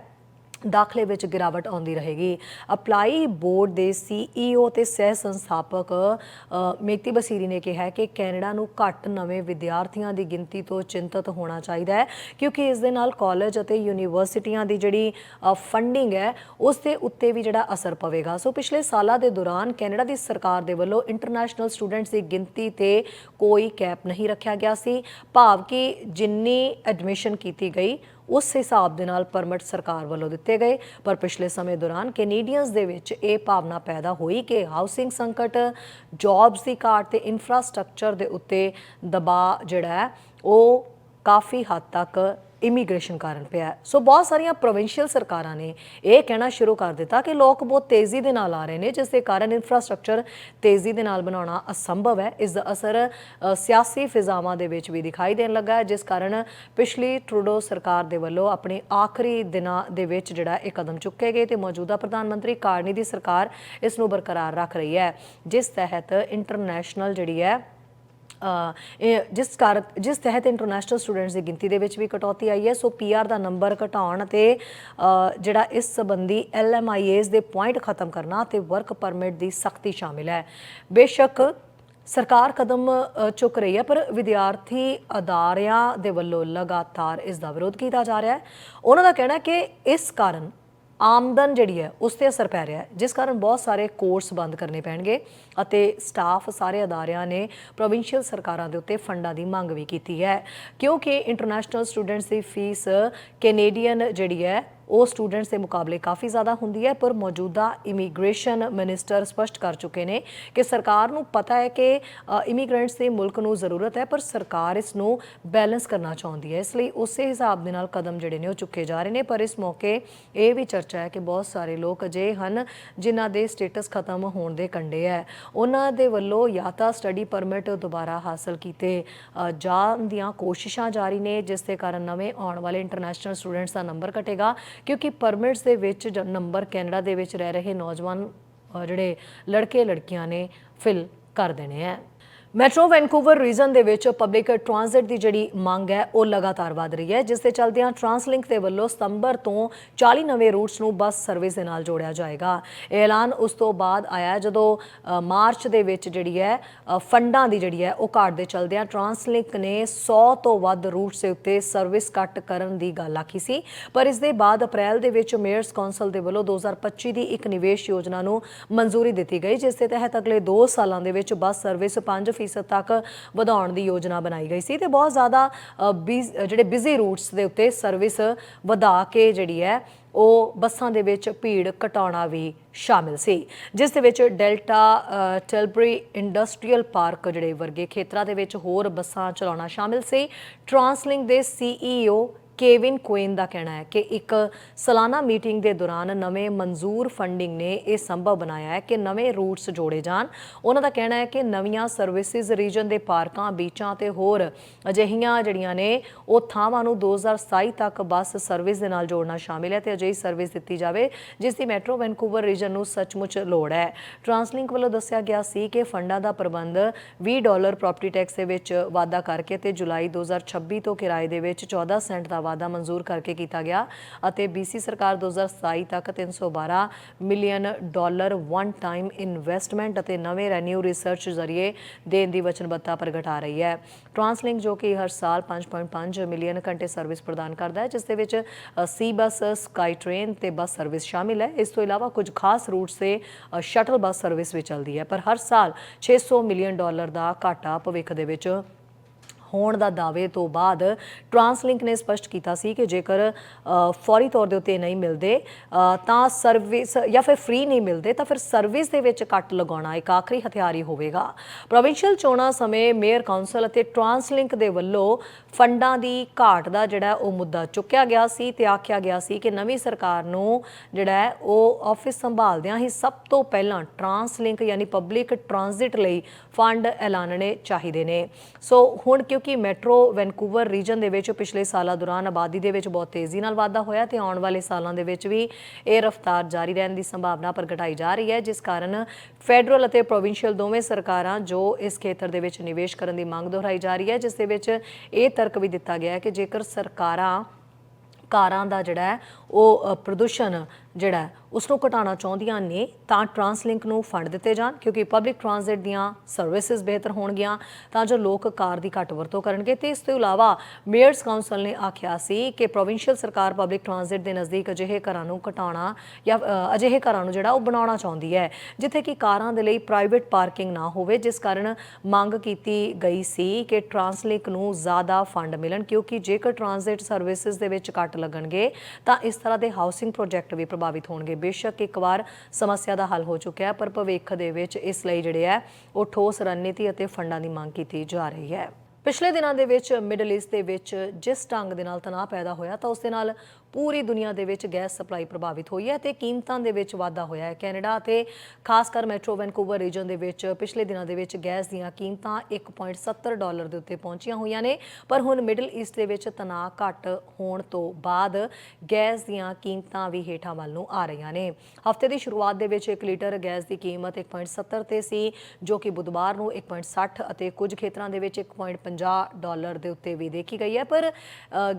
ਦਾਖਲੇ ਵਿੱਚ ਗਿਰਾਵਟ ਆਉਂਦੀ ਰਹੇਗੀ। ਅਪਲਾਈ ਬੋਰਡ ਦੇ ਸੀਈਓ ਤੇ ਸਹਿ ਸੰਸਥਾਪਕ ਮੇਤੀ ਬਸੀਰੀ ਨੇ ਕਿਹਾ ਕਿ ਕੈਨੇਡਾ ਨੂੰ ਘੱਟ ਨਵੇਂ ਵਿਦਿਆਰਥੀਆਂ ਦੀ ਗਿਣਤੀ ਤੋਂ ਚਿੰਤਤ ਹੋਣਾ ਚਾਹੀਦਾ ਹੈ, ਕਿਉਂਕਿ ਇਸ ਦੇ ਨਾਲ ਕਾਲਜ ਅਤੇ ਯੂਨੀਵਰਸਿਟੀਆਂ ਦੀ ਜਿਹੜੀ ਫੰਡਿੰਗ ਹੈ, ਉਸ ਦੇ ਉੱਤੇ ਵੀ ਜਿਹੜਾ ਅਸਰ ਪਵੇਗਾ। ਸੋ ਪਿਛਲੇ ਸਾਲਾਂ ਦੇ ਦੌਰਾਨ ਕੈਨੇਡਾ ਦੀ ਸਰਕਾਰ ਦੇ ਵੱਲੋਂ ਇੰਟਰਨੈਸ਼ਨਲ ਸਟੂਡੈਂਟਸ ਦੀ ਗਿਣਤੀ ਤੇ ਕੋਈ ਕੈਪ ਨਹੀਂ ਰੱਖਿਆ ਗਿਆ ਸੀ। ਭਾਵ ਕਿ ਜਿੰਨੀ ਐਡਮਿਸ਼ਨ ਕੀਤੀ ਗਈ ਉਸ ਹਿਸਾਬ ਦੇ ਨਾਲ ਪਰਮਿਟ ਸਰਕਾਰ ਵੱਲੋਂ ਦਿੱਤੇ ਗਏ। ਪਰ ਪਿਛਲੇ ਸਮੇਂ ਦੌਰਾਨ ਕੈਨੇਡੀਅਨਸ ਦੇ ਵਿੱਚ ਇਹ ਭਾਵਨਾ ਪੈਦਾ ਹੋਈ ਕਿ ਹਾਊਸਿੰਗ ਸੰਕਟ, ਜੌਬਸ ਦੀ ਘਾਟ ਤੇ ਇਨਫਰਾਸਟ੍ਰਕਚਰ ਦੇ ਉੱਤੇ ਦਬਾਅ ਜਿਹੜਾ ਹੈ, ਉਹ ਕਾਫੀ ਹੱਦ ਤੱਕ ਇਮੀਗ੍ਰੇਸ਼ਨ ਕਾਰਨ ਪਿਆ ਸੋ ਬਹੁਤ ਸਾਰੀਆਂ ਪ੍ਰੋਵਿੰਸ਼ੀਅਲ ਸਰਕਾਰਾਂ ਨੇ ਇਹ ਕਹਿਣਾ ਸ਼ੁਰੂ ਕਰ ਦਿੱਤਾ ਕਿ ਲੋਕ ਬਹੁਤ ਤੇਜ਼ੀ ਦੇ ਨਾਲ ਆ ਰਹੇ ਨੇ, ਜਿਸ ਦੇ ਕਾਰਨ ਇਨਫਰਾਸਟ੍ਰਕਚਰ ਤੇਜ਼ੀ ਦੇ ਨਾਲ ਬਣਾਉਣਾ ਅਸੰਭਵ ਹੈ। ਇਸ ਦਾ ਅਸਰ ਸਿਆਸੀ ਫਿਜ਼ਾਵਾਂ ਦੇ ਵਿੱਚ ਵੀ ਦਿਖਾਈ ਦੇਣ ਲੱਗਾ ਹੈ, ਜਿਸ ਕਾਰਨ ਪਿਛਲੀ ਟਰੂਡੋ ਸਰਕਾਰ ਦੇ ਵੱਲੋਂ ਆਪਣੇ ਆਖਰੀ ਦਿਨਾਂ ਦੇ ਵਿੱਚ ਜਿਹੜਾ ਇਹ ਕਦਮ ਚੁੱਕੇ ਗਏ ਤੇ ਮੌਜੂਦਾ ਪ੍ਰਧਾਨ ਮੰਤਰੀ ਕਾਰਨੀ ਦੀ ਸਰਕਾਰ ਇਸ ਨੂੰ ਬਰਕਰਾਰ ਰੱਖ ਰਹੀ ਹੈ, ਜਿਸ ਤਹਿਤ ਇੰਟਰਨੈਸ਼ਨਲ ਜਿਹੜੀ ਹੈ ਇਹ ਜਿਸ ਕਾਰ, ਜਿਸ ਤਹਿਤ ਇੰਟਰਨੈਸ਼ਨਲ ਸਟੂਡੈਂਟਸ ਦੀ ਗਿਣਤੀ ਦੇ ਵਿੱਚ ਵੀ ਕਟੌਤੀ ਆਈ ਹੈ, ਸੋ ਪੀਆਰ ਦਾ ਨੰਬਰ ਘਟਾਉਣ ਤੇ ਜਿਹੜਾ ਇਸ ਸੰਬੰਧੀ ਐਲਐਮਆਈਏਸ ਦੇ ਪੁਆਇੰਟ ਖਤਮ ਕਰਨਾ ਤੇ ਵਰਕ ਪਰਮਿਟ ਦੀ ਸਖਤੀ ਸ਼ਾਮਿਲ ਹੈ। ਬੇਸ਼ੱਕ ਸਰਕਾਰ ਕਦਮ ਚੁੱਕ ਰਹੀ ਹੈ, ਪਰ ਵਿਦਿਆਰਥੀ ਅਦਾਰਿਆਂ ਦੇ ਵੱਲੋਂ ਲਗਾਤਾਰ ਇਸ ਦਾ ਵਿਰੋਧ ਕੀਤਾ ਜਾ ਰਿਹਾ ਹੈ। ਉਹਨਾਂ ਦਾ ਕਹਿਣਾ ਹੈ ਕਿ ਇਸ ਕਾਰਨ ਆਮਦਨ ਜਿਹੜੀ ਹੈ, ਉਸ ਤੇ ਅਸਰ ਪੈ ਰਿਹਾ ਹੈ। ਜਿਸ ਕਾਰਨ ਬਹੁਤ ਸਾਰੇ ਕੋਰਸ ਬੰਦ ਕਰਨੇ ਪੈਣਗੇ ਅਤੇ ਸਟਾਫ ਸਾਰੇ ਅਦਾਰਿਆਂ ਨੇ ਪ੍ਰੋਵਿੰਸ਼ੀਅਲ ਸਰਕਾਰਾਂ ਦੇ ਉੱਤੇ ਫੰਡਾਂ ਦੀ ਮੰਗ ਵੀ ਕੀਤੀ ਹੈ। ਕਿਉਂਕਿ ਇੰਟਰਨੈਸ਼ਨਲ ਸਟੂਡੈਂਟਸ ਦੀ ਫੀਸ ਕੈਨੇਡੀਅਨ ਜਿਹੜੀ ਹੈ ਉਹ ਸਟੂਡੈਂਟਸ ਦੇ ਮੁਕਾਬਲੇ ਕਾਫੀ ਜ਼ਿਆਦਾ ਹੁੰਦੀ ਹੈ, ਪਰ ਮੌਜੂਦਾ ਇਮੀਗ੍ਰੇਸ਼ਨ ਮਿਨਿਸਟਰ ਸਪਸ਼ਟ ਕਰ ਚੁੱਕੇ ਨੇ ਕਿ ਸਰਕਾਰ ਨੂੰ ਪਤਾ ਹੈ ਕਿ ਇਮੀਗ੍ਰੈਂਟਸ ਦੇ ਮੁਲਕ ਨੂੰ ਜ਼ਰੂਰਤ ਹੈ, ਪਰ ਸਰਕਾਰ ਇਸ ਨੂੰ ਬੈਲੈਂਸ ਕਰਨਾ ਚਾਹੁੰਦੀ ਹੈ। ਇਸ ਲਈ ਉਸੇ ਹਿਸਾਬ ਦੇ ਨਾਲ ਕਦਮ ਜਿਹੜੇ ਨੇ ਉਹ ਚੁੱਕੇ ਜਾ ਰਹੇ ਨੇ, ਪਰ ਇਸ ਮੌਕੇ ਇਹ ਵੀ ਚਰਚਾ ਹੈ ਕਿ ਬਹੁਤ ਸਾਰੇ ਲੋਕ ਅਜੇ ਹਨ ਜਿਨ੍ਹਾਂ ਦੇ ਸਟੇਟਸ ਖਤਮ ਹੋਣ ਦੇ ਕੰਡੇ ਹੈ। ਉਹਨਾਂ ਦੇ ਵੱਲੋਂ ਜਾਂ ਤਾਂ ਸਟੱਡੀ ਪਰਮਿਟ ਦੁਬਾਰਾ ਹਾਸਲ ਕੀਤੇ ਜਾਣ ਦੀਆਂ ਕੋਸ਼ਿਸ਼ਾਂ ਜਾਰੀ ਨੇ, ਜਿਸ ਦੇ ਕਾਰਨ ਨਵੇਂ ਆਉਣ ਵਾਲੇ ਇੰਟਰਨੈਸ਼ਨਲ ਸਟੂਡੈਂਟਸ ਦਾ ਨੰਬਰ ਘਟੇਗਾ। ਕਿਉਂਕਿ ਪਰਮਿਟਸ ਦੇ ਵਿੱਚ ਜ- ਨੰਬਰ ਕੈਨੇਡਾ ਦੇ ਵਿੱਚ ਰਹਿ ਰਹੇ ਨੌਜਵਾਨ ਜਿਹੜੇ ਲੜਕੇ ਲੜਕੀਆਂ ਨੇ ਫਿਲ ਕਰ ਦੇਣੇ ਹੈ ਮੈਟਰੋ ਵੈਨਕੂਵਰ ਰੀਜਨ ਦੇ ਵਿੱਚ ਪਬਲਿਕ ਟਰਾਂਜ਼ਿਟ ਦੀ ਜਿਹੜੀ ਮੰਗ ਹੈ, ਉਹ ਲਗਾਤਾਰ ਵਧ ਰਹੀ ਹੈ, ਜਿਸ ਦੇ ਚਲਦਿਆਂ ਟਰਾਂਸਲਿੰਕ ਦੇ ਵੱਲੋਂ ਸਤੰਬਰ ਤੋਂ 40 ਨਵੇਂ ਰੂਟਸ ਨੂੰ ਬੱਸ ਸਰਵਿਸ ਦੇ ਨਾਲ ਜੋੜਿਆ ਜਾਏਗਾ। ਇਹ ਐਲਾਨ ਉਸ ਤੋਂ ਬਾਅਦ ਆਇਆ ਜਦੋਂ ਮਾਰਚ ਦੇ ਵਿੱਚ ਜਿਹੜੀ ਹੈ ਫੰਡਾਂ ਦੀ ਜਿਹੜੀ ਹੈ, ਉਹ ਘਾਟ ਦੇ ਚਲਦਿਆਂ ਟਰਾਂਸਲਿੰਕ ਨੇ 100 ਤੋਂ ਵੱਧ ਰੂਟਸ ਦੇ ਉੱਤੇ ਸਰਵਿਸ ਕੱਟ ਕਰਨ ਦੀ ਗੱਲ ਆਖੀ ਸੀ। ਪਰ ਇਸ ਦੇ ਬਾਅਦ ਅਪ੍ਰੈਲ ਦੇ ਵਿੱਚ ਮੇਅਰਸ ਕੌਂਸਲ ਦੇ ਵੱਲੋਂ 2025 ਦੀ ਇੱਕ ਨਿਵੇਸ਼ ਯੋਜਨਾ ਨੂੰ ਮਨਜ਼ੂਰੀ ਦਿੱਤੀ ਗਈ, ਜਿਸ ਦੇ ਤਹਿਤ ਅਗਲੇ 2 ਸਾਲਾਂ ਦੇ ਵਿੱਚ ਬੱਸ ਸਰਵਿਸ 5% ਤੱਕ ਵਧਾਉਣ ਦੀ ਯੋਜਨਾ ਬਣਾਈ ਗਈ ਸੀ ਤੇ ਬਹੁਤ ਜ਼ਿਆਦਾ ਜਿਹੜੇ ਬਿਜ਼ੀ ਰੂਟਸ ਦੇ ਉੱਤੇ ਸਰਵਿਸ ਵਧਾ ਕੇ ਜਿਹੜੀ ਹੈ ਉਹ ਬੱਸਾਂ ਦੇ ਵਿੱਚ ਭੀੜ ਘਟਾਉਣਾ ਵੀ ਸ਼ਾਮਿਲ ਸੀ। ਜਿਸ ਦੇ ਵਿੱਚ Delta uh, Tilbury industrial park ਜਿਹੜੇ ਵਰਗੇ ਖੇਤਰਾਂ ਦੇ ਵਿੱਚ ਹੋਰ ਬੱਸਾਂ ਚਲਾਉਣਾ ਸ਼ਾਮਿਲ ਸੀ। ਟਰਾਂਸਲਿੰਕ ਦੇ ਸੀਈਓ ਕੇਵਿਨ ਕੁਇਨ ਦਾ ਕਹਿਣਾ ਹੈ ਕਿ ਇੱਕ ਸਾਲਾਨਾ ਮੀਟਿੰਗ ਦੇ ਦੌਰਾਨ ਨਵੇਂ ਮਨਜ਼ੂਰ ਫੰਡਿੰਗ ਨੇ ਇਹ ਸੰਭਵ ਬਣਾਇਆ ਹੈ ਕਿ ਨਵੇਂ ਰੂਟਸ ਜੋੜੇ ਜਾਣ। ਉਹਨਾਂ ਦਾ ਕਹਿਣਾ ਹੈ ਕਿ ਨਵੀਆਂ ਸਰਵਿਸਿਜ਼ ਰੀਜਨ ਦੇ ਪਾਰਕਾਂ, ਬੀਚਾਂ ਤੇ ਹੋਰ ਅਜਿਹੀਆਂ ਜਿਹੜੀਆਂ ਨੇ, ਉਹ ਥਾਵਾਂ ਨੂੰ 2027 ਤੱਕ ਬੱਸ ਸਰਵਿਸ ਦੇ ਨਾਲ ਜੋੜਨਾ ਸ਼ਾਮਿਲ ਹੈ ਤੇ ਅਜਿਹੀ ਸਰਵਿਸ ਦਿੱਤੀ ਜਾਵੇ, ਜਿਸ ਦੀ ਮੈਟਰੋ ਵੈਨਕੂਵਰ ਰੀਜਨ ਨੂੰ ਸੱਚਮੁੱਚ ਲੋੜ ਹੈ। ਟਰਾਂਸਲਿੰਕ ਵੱਲੋਂ ਦੱਸਿਆ ਗਿਆ ਸੀ ਕਿ ਫੰਡਾਂ ਦਾ ਪ੍ਰਬੰਧ 20 ਡਾਲਰ ਪ੍ਰਾਪਰਟੀ ਟੈਕਸ ਦੇ ਵਿੱਚ ਵਾਧਾ ਕਰਕੇ ਤੇ ਜੁਲਾਈ 2026 ਤੋਂ ਕਿਰਾਏ ਦੇ ਵਿੱਚ 14 ਸੈਂਟ ਦਾ ਵਾਧਾ ਮਨਜ਼ੂਰ ਕਰਕੇ ਕੀਤਾ ਗਿਆ ਅਤੇ BC ਸਰਕਾਰ 2027 ਤੱਕ 312 million dollar one time investment ਅਤੇ ਨਵੇਂ ਰੈਨਿਊ ਰਿਸਰਚ ਜ਼ਰੀਏ ਦੇਣ ਦੀ ਵਚਨਬੱਧਤਾ ਪ੍ਰਗਟਾ ਰਹੀ ਹੈ। ਟਰਾਂਸਲਿੰਕ ਜੋ ਕਿ ਹਰ ਸਾਲ 5.5 ਮਿਲੀਅਨ ਘੰਟੇ ਸਰਵਿਸ ਪ੍ਰਦਾਨ ਕਰਦਾ ਹੈ, ਜਿਸ ਦੇ ਵਿੱਚ ਸੀ ਬੱਸ ਸਕਾਈ ਟ੍ਰੇਨ ਤੇ ਬੱਸ ਸਰਵਿਸ ਸ਼ਾਮਿਲ ਹੈ। ਇਸ ਤੋਂ ਇਲਾਵਾ ਕੁਝ ਖਾਸ ਰੂਟਸ ਤੇ ਸ਼ਟਲ ਬੱਸ ਸਰਵਿਸ ਵੀ ਚੱਲਦੀ ਹੈ। ਪਰ ਹਰ ਸਾਲ 600 ਮਿਲੀਅਨ ਡਾਲਰ ਦਾ ਘਾਟਾ ਭਵਿੱਖ ਦੇ ਵਿੱਚ ਹੋਣ ਦਾ ਦਾਅਵੇ ਤੋਂ ਬਾਅਦ ਟਰਾਂਸਲਿੰਕ ਨੇ ਸਪਸ਼ਟ ਕੀਤਾ ਸੀ ਕਿ ਜੇਕਰ ਫੌਰੀ ਤੌਰ ਦੇ ਉੱਤੇ ਨਹੀਂ ਮਿਲਦੇ ਤਾਂ ਸਰਵਿਸ ਜਾਂ ਫਿਰ ਫ੍ਰੀ ਨਹੀਂ ਮਿਲਦੇ, ਤਾਂ ਫਿਰ ਸਰਵਿਸ ਦੇ ਵਿੱਚ ਕੱਟ ਲਗਾਉਣਾ ਇੱਕ ਆਖਰੀ ਹਥਿਆਰ ਹੀ ਹੋਵੇਗਾ। ਪ੍ਰੋਵਿੰਸ਼ੀਅਲ ਚੋਣਾਂ ਸਮੇਂ ਮੇਅਰ ਕਾਉਂਸਲ ਅਤੇ ਟਰਾਂਸਲਿੰਕ ਦੇ ਵੱਲੋਂ ਫੰਡਾਂ ਦੀ ਘਾਟ ਦਾ ਜਿਹੜਾ ਉਹ ਮੁੱਦਾ ਚੁੱਕਿਆ ਗਿਆ ਸੀ ਤੇ ਆਖਿਆ ਗਿਆ ਸੀ ਕਿ ਨਵੀਂ ਸਰਕਾਰ ਨੂੰ ਜਿਹੜਾ ਉਹ ਆਫਿਸ ਸੰਭਾਲਦਿਆਂ ਹੀ ਸਭ ਤੋਂ ਪਹਿਲਾਂ ਟਰਾਂਸਲਿੰਕ ਯਾਨੀ ਪਬਲਿਕ ਟਰਾਂਜ਼ਿਟ ਲਈ ਫੰਡ ਐਲਾਨਣੇ ਚਾਹੀਦੇ ਨੇ। ਸੋ ਹੁਣ ਕਿਉਂਕਿ ਮੈਟਰੋ ਵੈਨਕੂਵਰ ਰੀਜਨ ਦੇ ਵਿੱਚ ਪਿਛਲੇ ਸਾਲਾਂ ਦੌਰਾਨ ਆਬਾਦੀ ਦੇ ਵਿੱਚ ਬਹੁਤ ਤੇਜ਼ੀ ਨਾਲ ਵਾਧਾ ਹੋਇਆ ਤੇ ਆਉਣ ਵਾਲੇ ਸਾਲਾਂ ਦੇ ਵਿੱਚ ਵੀ ਇਹ ਰਫ਼ਤਾਰ ਜਾਰੀ ਰਹਿਣ ਦੀ ਸੰਭਾਵਨਾ ਪ੍ਰਗਟਾਈ ਜਾ ਰਹੀ ਹੈ, ਜਿਸ ਕਾਰਨ ਫੈਡਰਲ ਅਤੇ ਪ੍ਰੋਵਿੰਸ਼ੀਅਲ ਦੋਵੇਂ ਸਰਕਾਰਾਂ ਜੋ ਇਸ ਖੇਤਰ ਦੇ ਵਿੱਚ ਨਿਵੇਸ਼ ਕਰਨ ਦੀ ਮੰਗ ਦੁਹਰਾਈ ਜਾ ਰਹੀ ਹੈ, ਜਿਸ ਦੇ ਵਿੱਚ ਇਹ ਤਰਕ ਵੀ ਦਿੱਤਾ ਗਿਆ ਹੈ ਕਿ ਜੇਕਰ ਸਰਕਾਰਾਂ ਕਾਰਾਂ ਦਾ ਜਿਹੜਾ ਹੈ ਉਹ ਪ੍ਰਦੂਸ਼ਣ ਜਿਹੜਾ ਹੈ, ਉਸ ਨੂੰ ਘਟਾਉਣਾ ਚਾਹੁੰਦੀਆਂ ਨੇ ਤਾਂ ਟਰਾਂਸਲਿੰਕ ਨੂੰ ਫੰਡ ਦਿੱਤੇ ਜਾਣ ਕਿਉਂਕਿ ਪਬਲਿਕ ਟਰਾਂਜ਼ਿਟ ਦੀਆਂ ਸਰਵਿਸਿਜ਼ ਬਿਹਤਰ ਹੋਣਗੀਆਂ ਤਾਂ ਜੋ ਲੋਕ ਕਾਰ ਦੀ ਘੱਟ ਵਰਤੋਂ ਕਰਨਗੇ। ਤੇ ਇਸ ਤੋਂ ਇਲਾਵਾ ਮੇਅਰਸ ਕਾਉਂਸਲ ਨੇ ਆਖਿਆ ਸੀ ਕਿ ਪ੍ਰੋਵਿੰਸ਼ੀਅਲ ਸਰਕਾਰ ਪਬਲਿਕ ਟਰਾਂਜ਼ਿਟ ਦੇ ਨਜ਼ਦੀਕ ਅਜਿਹੇ ਘਰਾਂ ਨੂੰ ਘਟਾਉਣਾ ਜਾਂ ਅਜਿਹੇ ਘਰਾਂ ਨੂੰ ਜਿਹੜਾ ਉਹ ਬਣਾਉਣਾ ਚਾਹੁੰਦੀ ਹੈ ਜਿੱਥੇ ਕਿ ਕਾਰਾਂ ਦੇ ਲਈ ਪ੍ਰਾਈਵੇਟ ਪਾਰਕਿੰਗ ਨਾ ਹੋਵੇ ਜਿਸ ਕਾਰਨ ਮੰਗ ਕੀਤੀ ਗਈ ਸੀ ਕਿ ਟਰਾਂਸਲਿੰਕ ਨੂੰ ਜ਼ਿਆਦਾ ਫੰਡ ਮਿਲਣ ਕਿਉਂਕਿ ਜੇਕਰ ਟਰਾਂਜ਼ਿਟ ਸਰਵਿਸਿਜ਼ ਦੇ ਵਿੱਚ ਕੱਟ ਲੱਗਣਗੇ ਤਾਂ ਇਸ ਤਰ੍ਹਾਂ ਦੇ ਹਾਊਸਿੰਗ ਪ੍ਰੋਜੈਕਟ ਵੀ ਪ੍ਰਭਾਵਿਤ ਹੋਣਗੇ। ਬੇਸ਼ੱਕ ਇੱਕ ਵਾਰ ਸਮੱਸਿਆ ਦਾ ਹੱਲ ਹੋ ਚੁੱਕਿਆ ਹੈ, ਪਰ ਭਵਿੱਖ ਦੇ ਵਿੱਚ ਇਸ ਲਈ ਜਿਹੜੇ ਹੈ, ਉਹ ਠੋਸ ਰਣਨੀਤੀ ਅਤੇ ਫੰਡਾਂ ਦੀ ਮੰਗ ਕੀਤੀ ਜਾ ਰਹੀ ਹੈ। ਪਿਛਲੇ ਦਿਨਾਂ ਦੇ ਵਿੱਚ ਮਿਡਲ ਈਸਟ ਦੇ ਵਿੱਚ ਜਿਸ ਢੰਗ ਦੇ ਨਾਲ ਤਣਾਅ ਪੈਦਾ ਹੋਇਆ, ਤਾਂ ਉਸ ਦੇ ਨਾਲ ਪੂਰੀ ਦੁਨੀਆ ਦੇ ਵਿੱਚ ਗੈਸ ਸਪਲਾਈ ਪ੍ਰਭਾਵਿਤ ਹੋਈ ਹੈ ਤੇ ਕੀਮਤਾਂ ਦੇ ਵਿੱਚ ਵਾਧਾ ਹੋਇਆ ਹੈ। ਕੈਨੇਡਾ ਅਤੇ ਖਾਸ ਕਰ ਮੈਟਰੋ ਵੈਨਕੂਵਰ ਰੀਜਨ ਦੇ ਵਿੱਚ ਪਿਛਲੇ ਦਿਨਾਂ ਦੇ ਵਿੱਚ ਗੈਸ ਦੀਆਂ ਕੀਮਤਾਂ 1.70 ਡਾਲਰ ਦੇ ਉੱਤੇ ਪਹੁੰਚੀਆਂ ਹੋਈਆਂ ਨੇ, ਪਰ ਹੁਣ ਮਿਡਲ ਈਸਟ ਦੇ ਵਿੱਚ ਤਣਾਅ ਘਟ ਹੋਣ ਤੋਂ ਬਾਅਦ ਗੈਸ ਦੀਆਂ ਕੀਮਤਾਂ ਵੀ ਹੇਠਾਂ ਵੱਲ ਨੂੰ ਆ ਰਹੀਆਂ ਨੇ। ਹਫ਼ਤੇ ਦੀ ਸ਼ੁਰੂਆਤ ਦੇ ਵਿੱਚ 1 ਲੀਟਰ ਗੈਸ ਦੀ ਕੀਮਤ 1.70 ਤੇ ਸੀ, ਜੋ ਕਿ ਬੁੱਧਵਾਰ ਨੂੰ 1.60 ਅਤੇ ਕੁਝ ਖੇਤਰਾਂ ਦੇ ਵਿੱਚ 1.50 ਡਾਲਰ ਦੇ ਉੱਤੇ ਵੀ ਦੇਖੀ ਗਈ ਹੈ। ਪਰ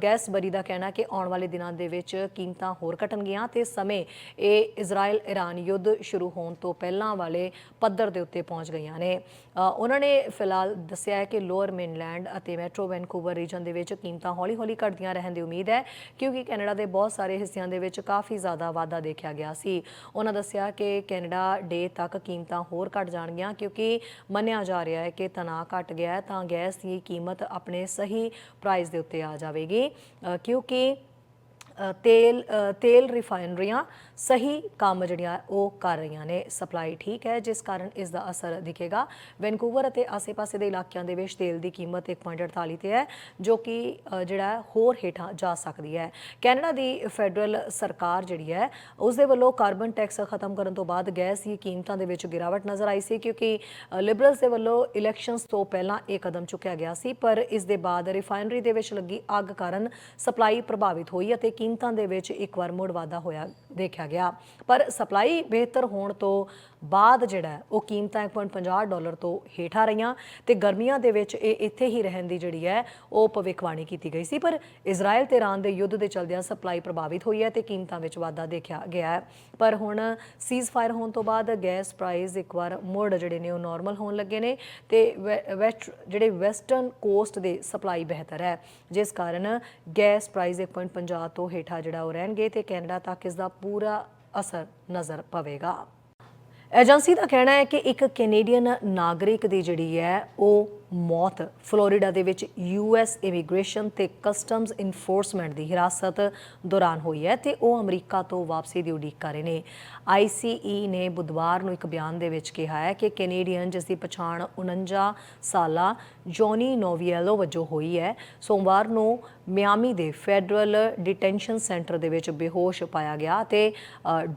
ਗੈਸ ਬਰੀ ਦਾ ਕਹਿਣਾ ਕਿ ਆਉਣ ਵਾਲੇ ਦਿਨਾਂ ਦੇ ਦੇ ਵਿੱਚ ਕੀਮਤਾਂ ਹੋਰ ਘਟਣਗੀਆਂ ਤੇ ਸਮੇਂ ਇਹ ਇਜ਼ਰਾਈਲ ਇਰਾਨ ਯੁੱਧ ਸ਼ੁਰੂ ਹੋਣ ਤੋਂ ਪਹਿਲਾਂ ਵਾਲੇ ਪੱਧਰ ਦੇ ਉੱਤੇ ਪਹੁੰਚ ਗਈਆਂ ਨੇ। ਉਹਨਾਂ ਨੇ ਫਿਲਹਾਲ ਦੱਸਿਆ ਹੈ ਕਿ ਲੋਅਰ ਮੇਨਲੈਂਡ ਅਤੇ ਮੈਟਰੋ ਵੈਨਕੂਵਰ ਰੀਜਨ ਦੇ ਵਿੱਚ ਕੀਮਤਾਂ ਹੌਲੀ-ਹੌਲੀ ਘਟਦੀਆਂ ਰਹਿਣ ਦੀ ਉਮੀਦ ਹੈ, ਕਿਉਂਕਿ ਕੈਨੇਡਾ ਦੇ ਬਹੁਤ ਸਾਰੇ ਹਿੱਸਿਆਂ ਦੇ ਵਿੱਚ ਕਾਫੀ ਜ਼ਿਆਦਾ ਵਾਧਾ ਦੇਖਿਆ ਗਿਆ ਸੀ। ਉਹਨਾਂ ਦੱਸਿਆ ਕਿ ਕੈਨੇਡਾ ਡੇ ਤੱਕ ਕੀਮਤਾਂ ਹੋਰ ਘਟ ਜਾਣਗੀਆਂ, ਕਿਉਂਕਿ ਮੰਨਿਆ ਜਾ ਰਿਹਾ ਹੈ ਕਿ ਤਣਾਅ ਘਟ ਗਿਆ ਹੈ, ਤਾਂ ਗੈਸ ਦੀ ਕੀਮਤ ਆਪਣੇ ਸਹੀ ਪ੍ਰਾਈਸ ਦੇ ਉੱਤੇ ਆ ਜਾਵੇਗੀ। ਕਿਉਂਕਿ ਤੇਲ ਤੇਲ ਰਿਫਾਈਨਰੀਆਂ ਸਹੀ ਕੰਮ ਜਿਹੜੀਆਂ ਉਹ ਕਰ ਰਹੀਆਂ ਨੇ, ਸਪਲਾਈ ਠੀਕ ਹੈ, ਜਿਸ ਕਾਰਨ ਇਸ ਦਾ ਅਸਰ ਦਿਖੇਗਾ। ਵੈਨਕੂਵਰ ਅਤੇ ਆਸ-ਪਾਸੇ ਦੇ ਇਲਾਕਿਆਂ ਦੇ ਵਿੱਚ ਤੇਲ ਦੀ ਕੀਮਤ 1.48 ਤੇ ਹੈ, ਜੋ ਕਿ ਜਿਹੜਾ ਹੋਰ ਹੇਠਾਂ ਜਾ ਸਕਦੀ ਹੈ। ਕੈਨੇਡਾ ਦੀ ਫੈਡਰਲ ਸਰਕਾਰ ਜਿਹੜੀ ਹੈ, ਉਸ ਦੇ ਵੱਲੋਂ ਕਾਰਬਨ ਟੈਕਸ ਖਤਮ ਕਰਨ ਤੋਂ ਬਾਅਦ ਗੈਸ ਦੀ ਕੀਮਤਾਂ ਦੇ ਵਿੱਚ ਗਿਰਾਵਟ ਨਜ਼ਰ ਆਈ ਸੀ, ਕਿਉਂਕਿ ਲਿਬਰਲਸ ਦੇ ਵੱਲੋਂ ਇਲੈਕਸ਼ਨਸ ਤੋਂ ਪਹਿਲਾਂ ਇਹ ਕਦਮ ਚੁੱਕਿਆ ਗਿਆ ਸੀ, ਪਰ ਇਸ ਦੇ ਬਾਅਦ ਰਿਫਾਈਨਰੀ ਦੇ ਵਿੱਚ ਲੱਗੀ ਅੱਗ ਕਾਰਨ ਸਪਲਾਈ ਪ੍ਰਭਾਵਿਤ ਹੋਈ ਅਤੇ ਕੀਮਤਾਂ ਦੇ ਵਿੱਚ ਇੱਕ ਵਾਰ ਮੁੜ ਵਾਧਾ ਹੋਇਆ, ਦੇਖਿਆ ਗਿਆ। ਪਰ ਸਪਲਾਈ ਬਿਹਤਰ ਹੋਣ ਤੋਂ ਬਾਅਦ ਜਿਹੜਾ ਉਹ ਕੀਮਤਾਂ 1.50 ਡਾਲਰ ਤੋਂ ਹੇਠਾਂ ਰਹੀਆਂ ਤੇ ਗਰਮੀਆਂ ਦੇ ਵਿੱਚ ਇਹ ਇੱਥੇ ਹੀ ਰਹਿਣ ਦੀ ਜਿਹੜੀ ਹੈ, ਉਹ ਭਵਿੱਖਬਾਣੀ ਕੀਤੀ ਗਈ ਸੀ। ਪਰ ਇਜ਼ਰਾਈਲ ਤੇ ਇਰਾਨ ਦੇ ਯੁੱਧ ਦੇ ਚਲਦਿਆਂ ਸਪਲਾਈ ਪ੍ਰਭਾਵਿਤ ਹੋਈ ਹੈ ਤੇ ਕੀਮਤਾਂ ਵਿੱਚ ਵਾਧਾ ਦੇਖਿਆ ਗਿਆ ਹੈ। ਪਰ ਹੁਣ ਸੀਜ਼ ਫਾਇਰ ਹੋਣ ਤੋਂ ਬਾਅਦ ਗੈਸ ਪ੍ਰਾਈਸ ਇੱਕ ਵਾਰ ਮੁੜ ਜਿਹੜੇ ਨੇ, ਉਹ ਨਾਰਮਲ ਹੋਣ ਲੱਗੇ ਨੇ ਤੇ ਵੈ- ਵੈਸਟ ਜਿਹੜੇ ਵੈਸਟਰਨ ਕੋਸਟ ਦੇ ਸਪਲਾਈ ਬਿਹਤਰ ਹੈ। ਜਿਸ ਕਾਰਨ ਗੈਸ ਪ੍ਰਾਈਸ 1.50 ਤੋਂ ਹੇਠਾਂ ਜਿਹੜਾ ਉਹ ਰਹਿਣਗੇ ਤੇ ਕੈਨੇਡਾ ਤੱਕ ਇਸ ਦਾ ਪੂਰਾ ਅਸਰ ਨਜ਼ਰ ਪਵੇਗਾ। ਏਜੰਸੀ ਦਾ ਕਹਿਣਾ ਹੈ ਕਿ ਇੱਕ ਕੈਨੇਡੀਅਨ ਨਾਗਰਿਕ ਦੀ ਜਿਹੜੀ ਹੈ ਉਹ ਮੌਤ ਫਲੋਰੀਡਾ ਦੇ ਵਿੱਚ ਯੂਐਸ ਇਮੀਗ੍ਰੇਸ਼ਨ ਤੇ ਕਸਟਮਸ ਇਨਫੋਰਸਮੈਂਟ ਦੀ ਹਿਰਾਸਤ ਦੌਰਾਨ ਹੋਈ ਹੈ ਤੇ ਉਹ ਅਮਰੀਕਾ ਤੋਂ ਵਾਪਸੀ ਦੀ ਉਡੀਕ ਕਰ ਰਹੇ ਨੇ। ਆਈਸੀਈ ਨੇ ਬੁੱਧਵਾਰ ਨੂੰ ਇੱਕ ਬਿਆਨ ਦੇ ਵਿੱਚ ਕਿਹਾ ਹੈ ਕਿ ਕੈਨੇਡੀਅਨ, ਜਿਸ ਦੀ ਪਛਾਣ 49 ਸਾਲਾ ਜੌਨੀ ਨੋਵੀਐਲੋ ਵਜੋਂ ਹੋਈ ਹੈ, ਸੋਮਵਾਰ ਨੂੰ ਮਿਆਮੀ ਦੇ ਫੈਡਰਲ ਡਿਟੈਂਸ਼ਨ ਸੈਂਟਰ ਦੇ ਵਿੱਚ ਬੇਹੋਸ਼ ਪਾਇਆ ਗਿਆ ਤੇ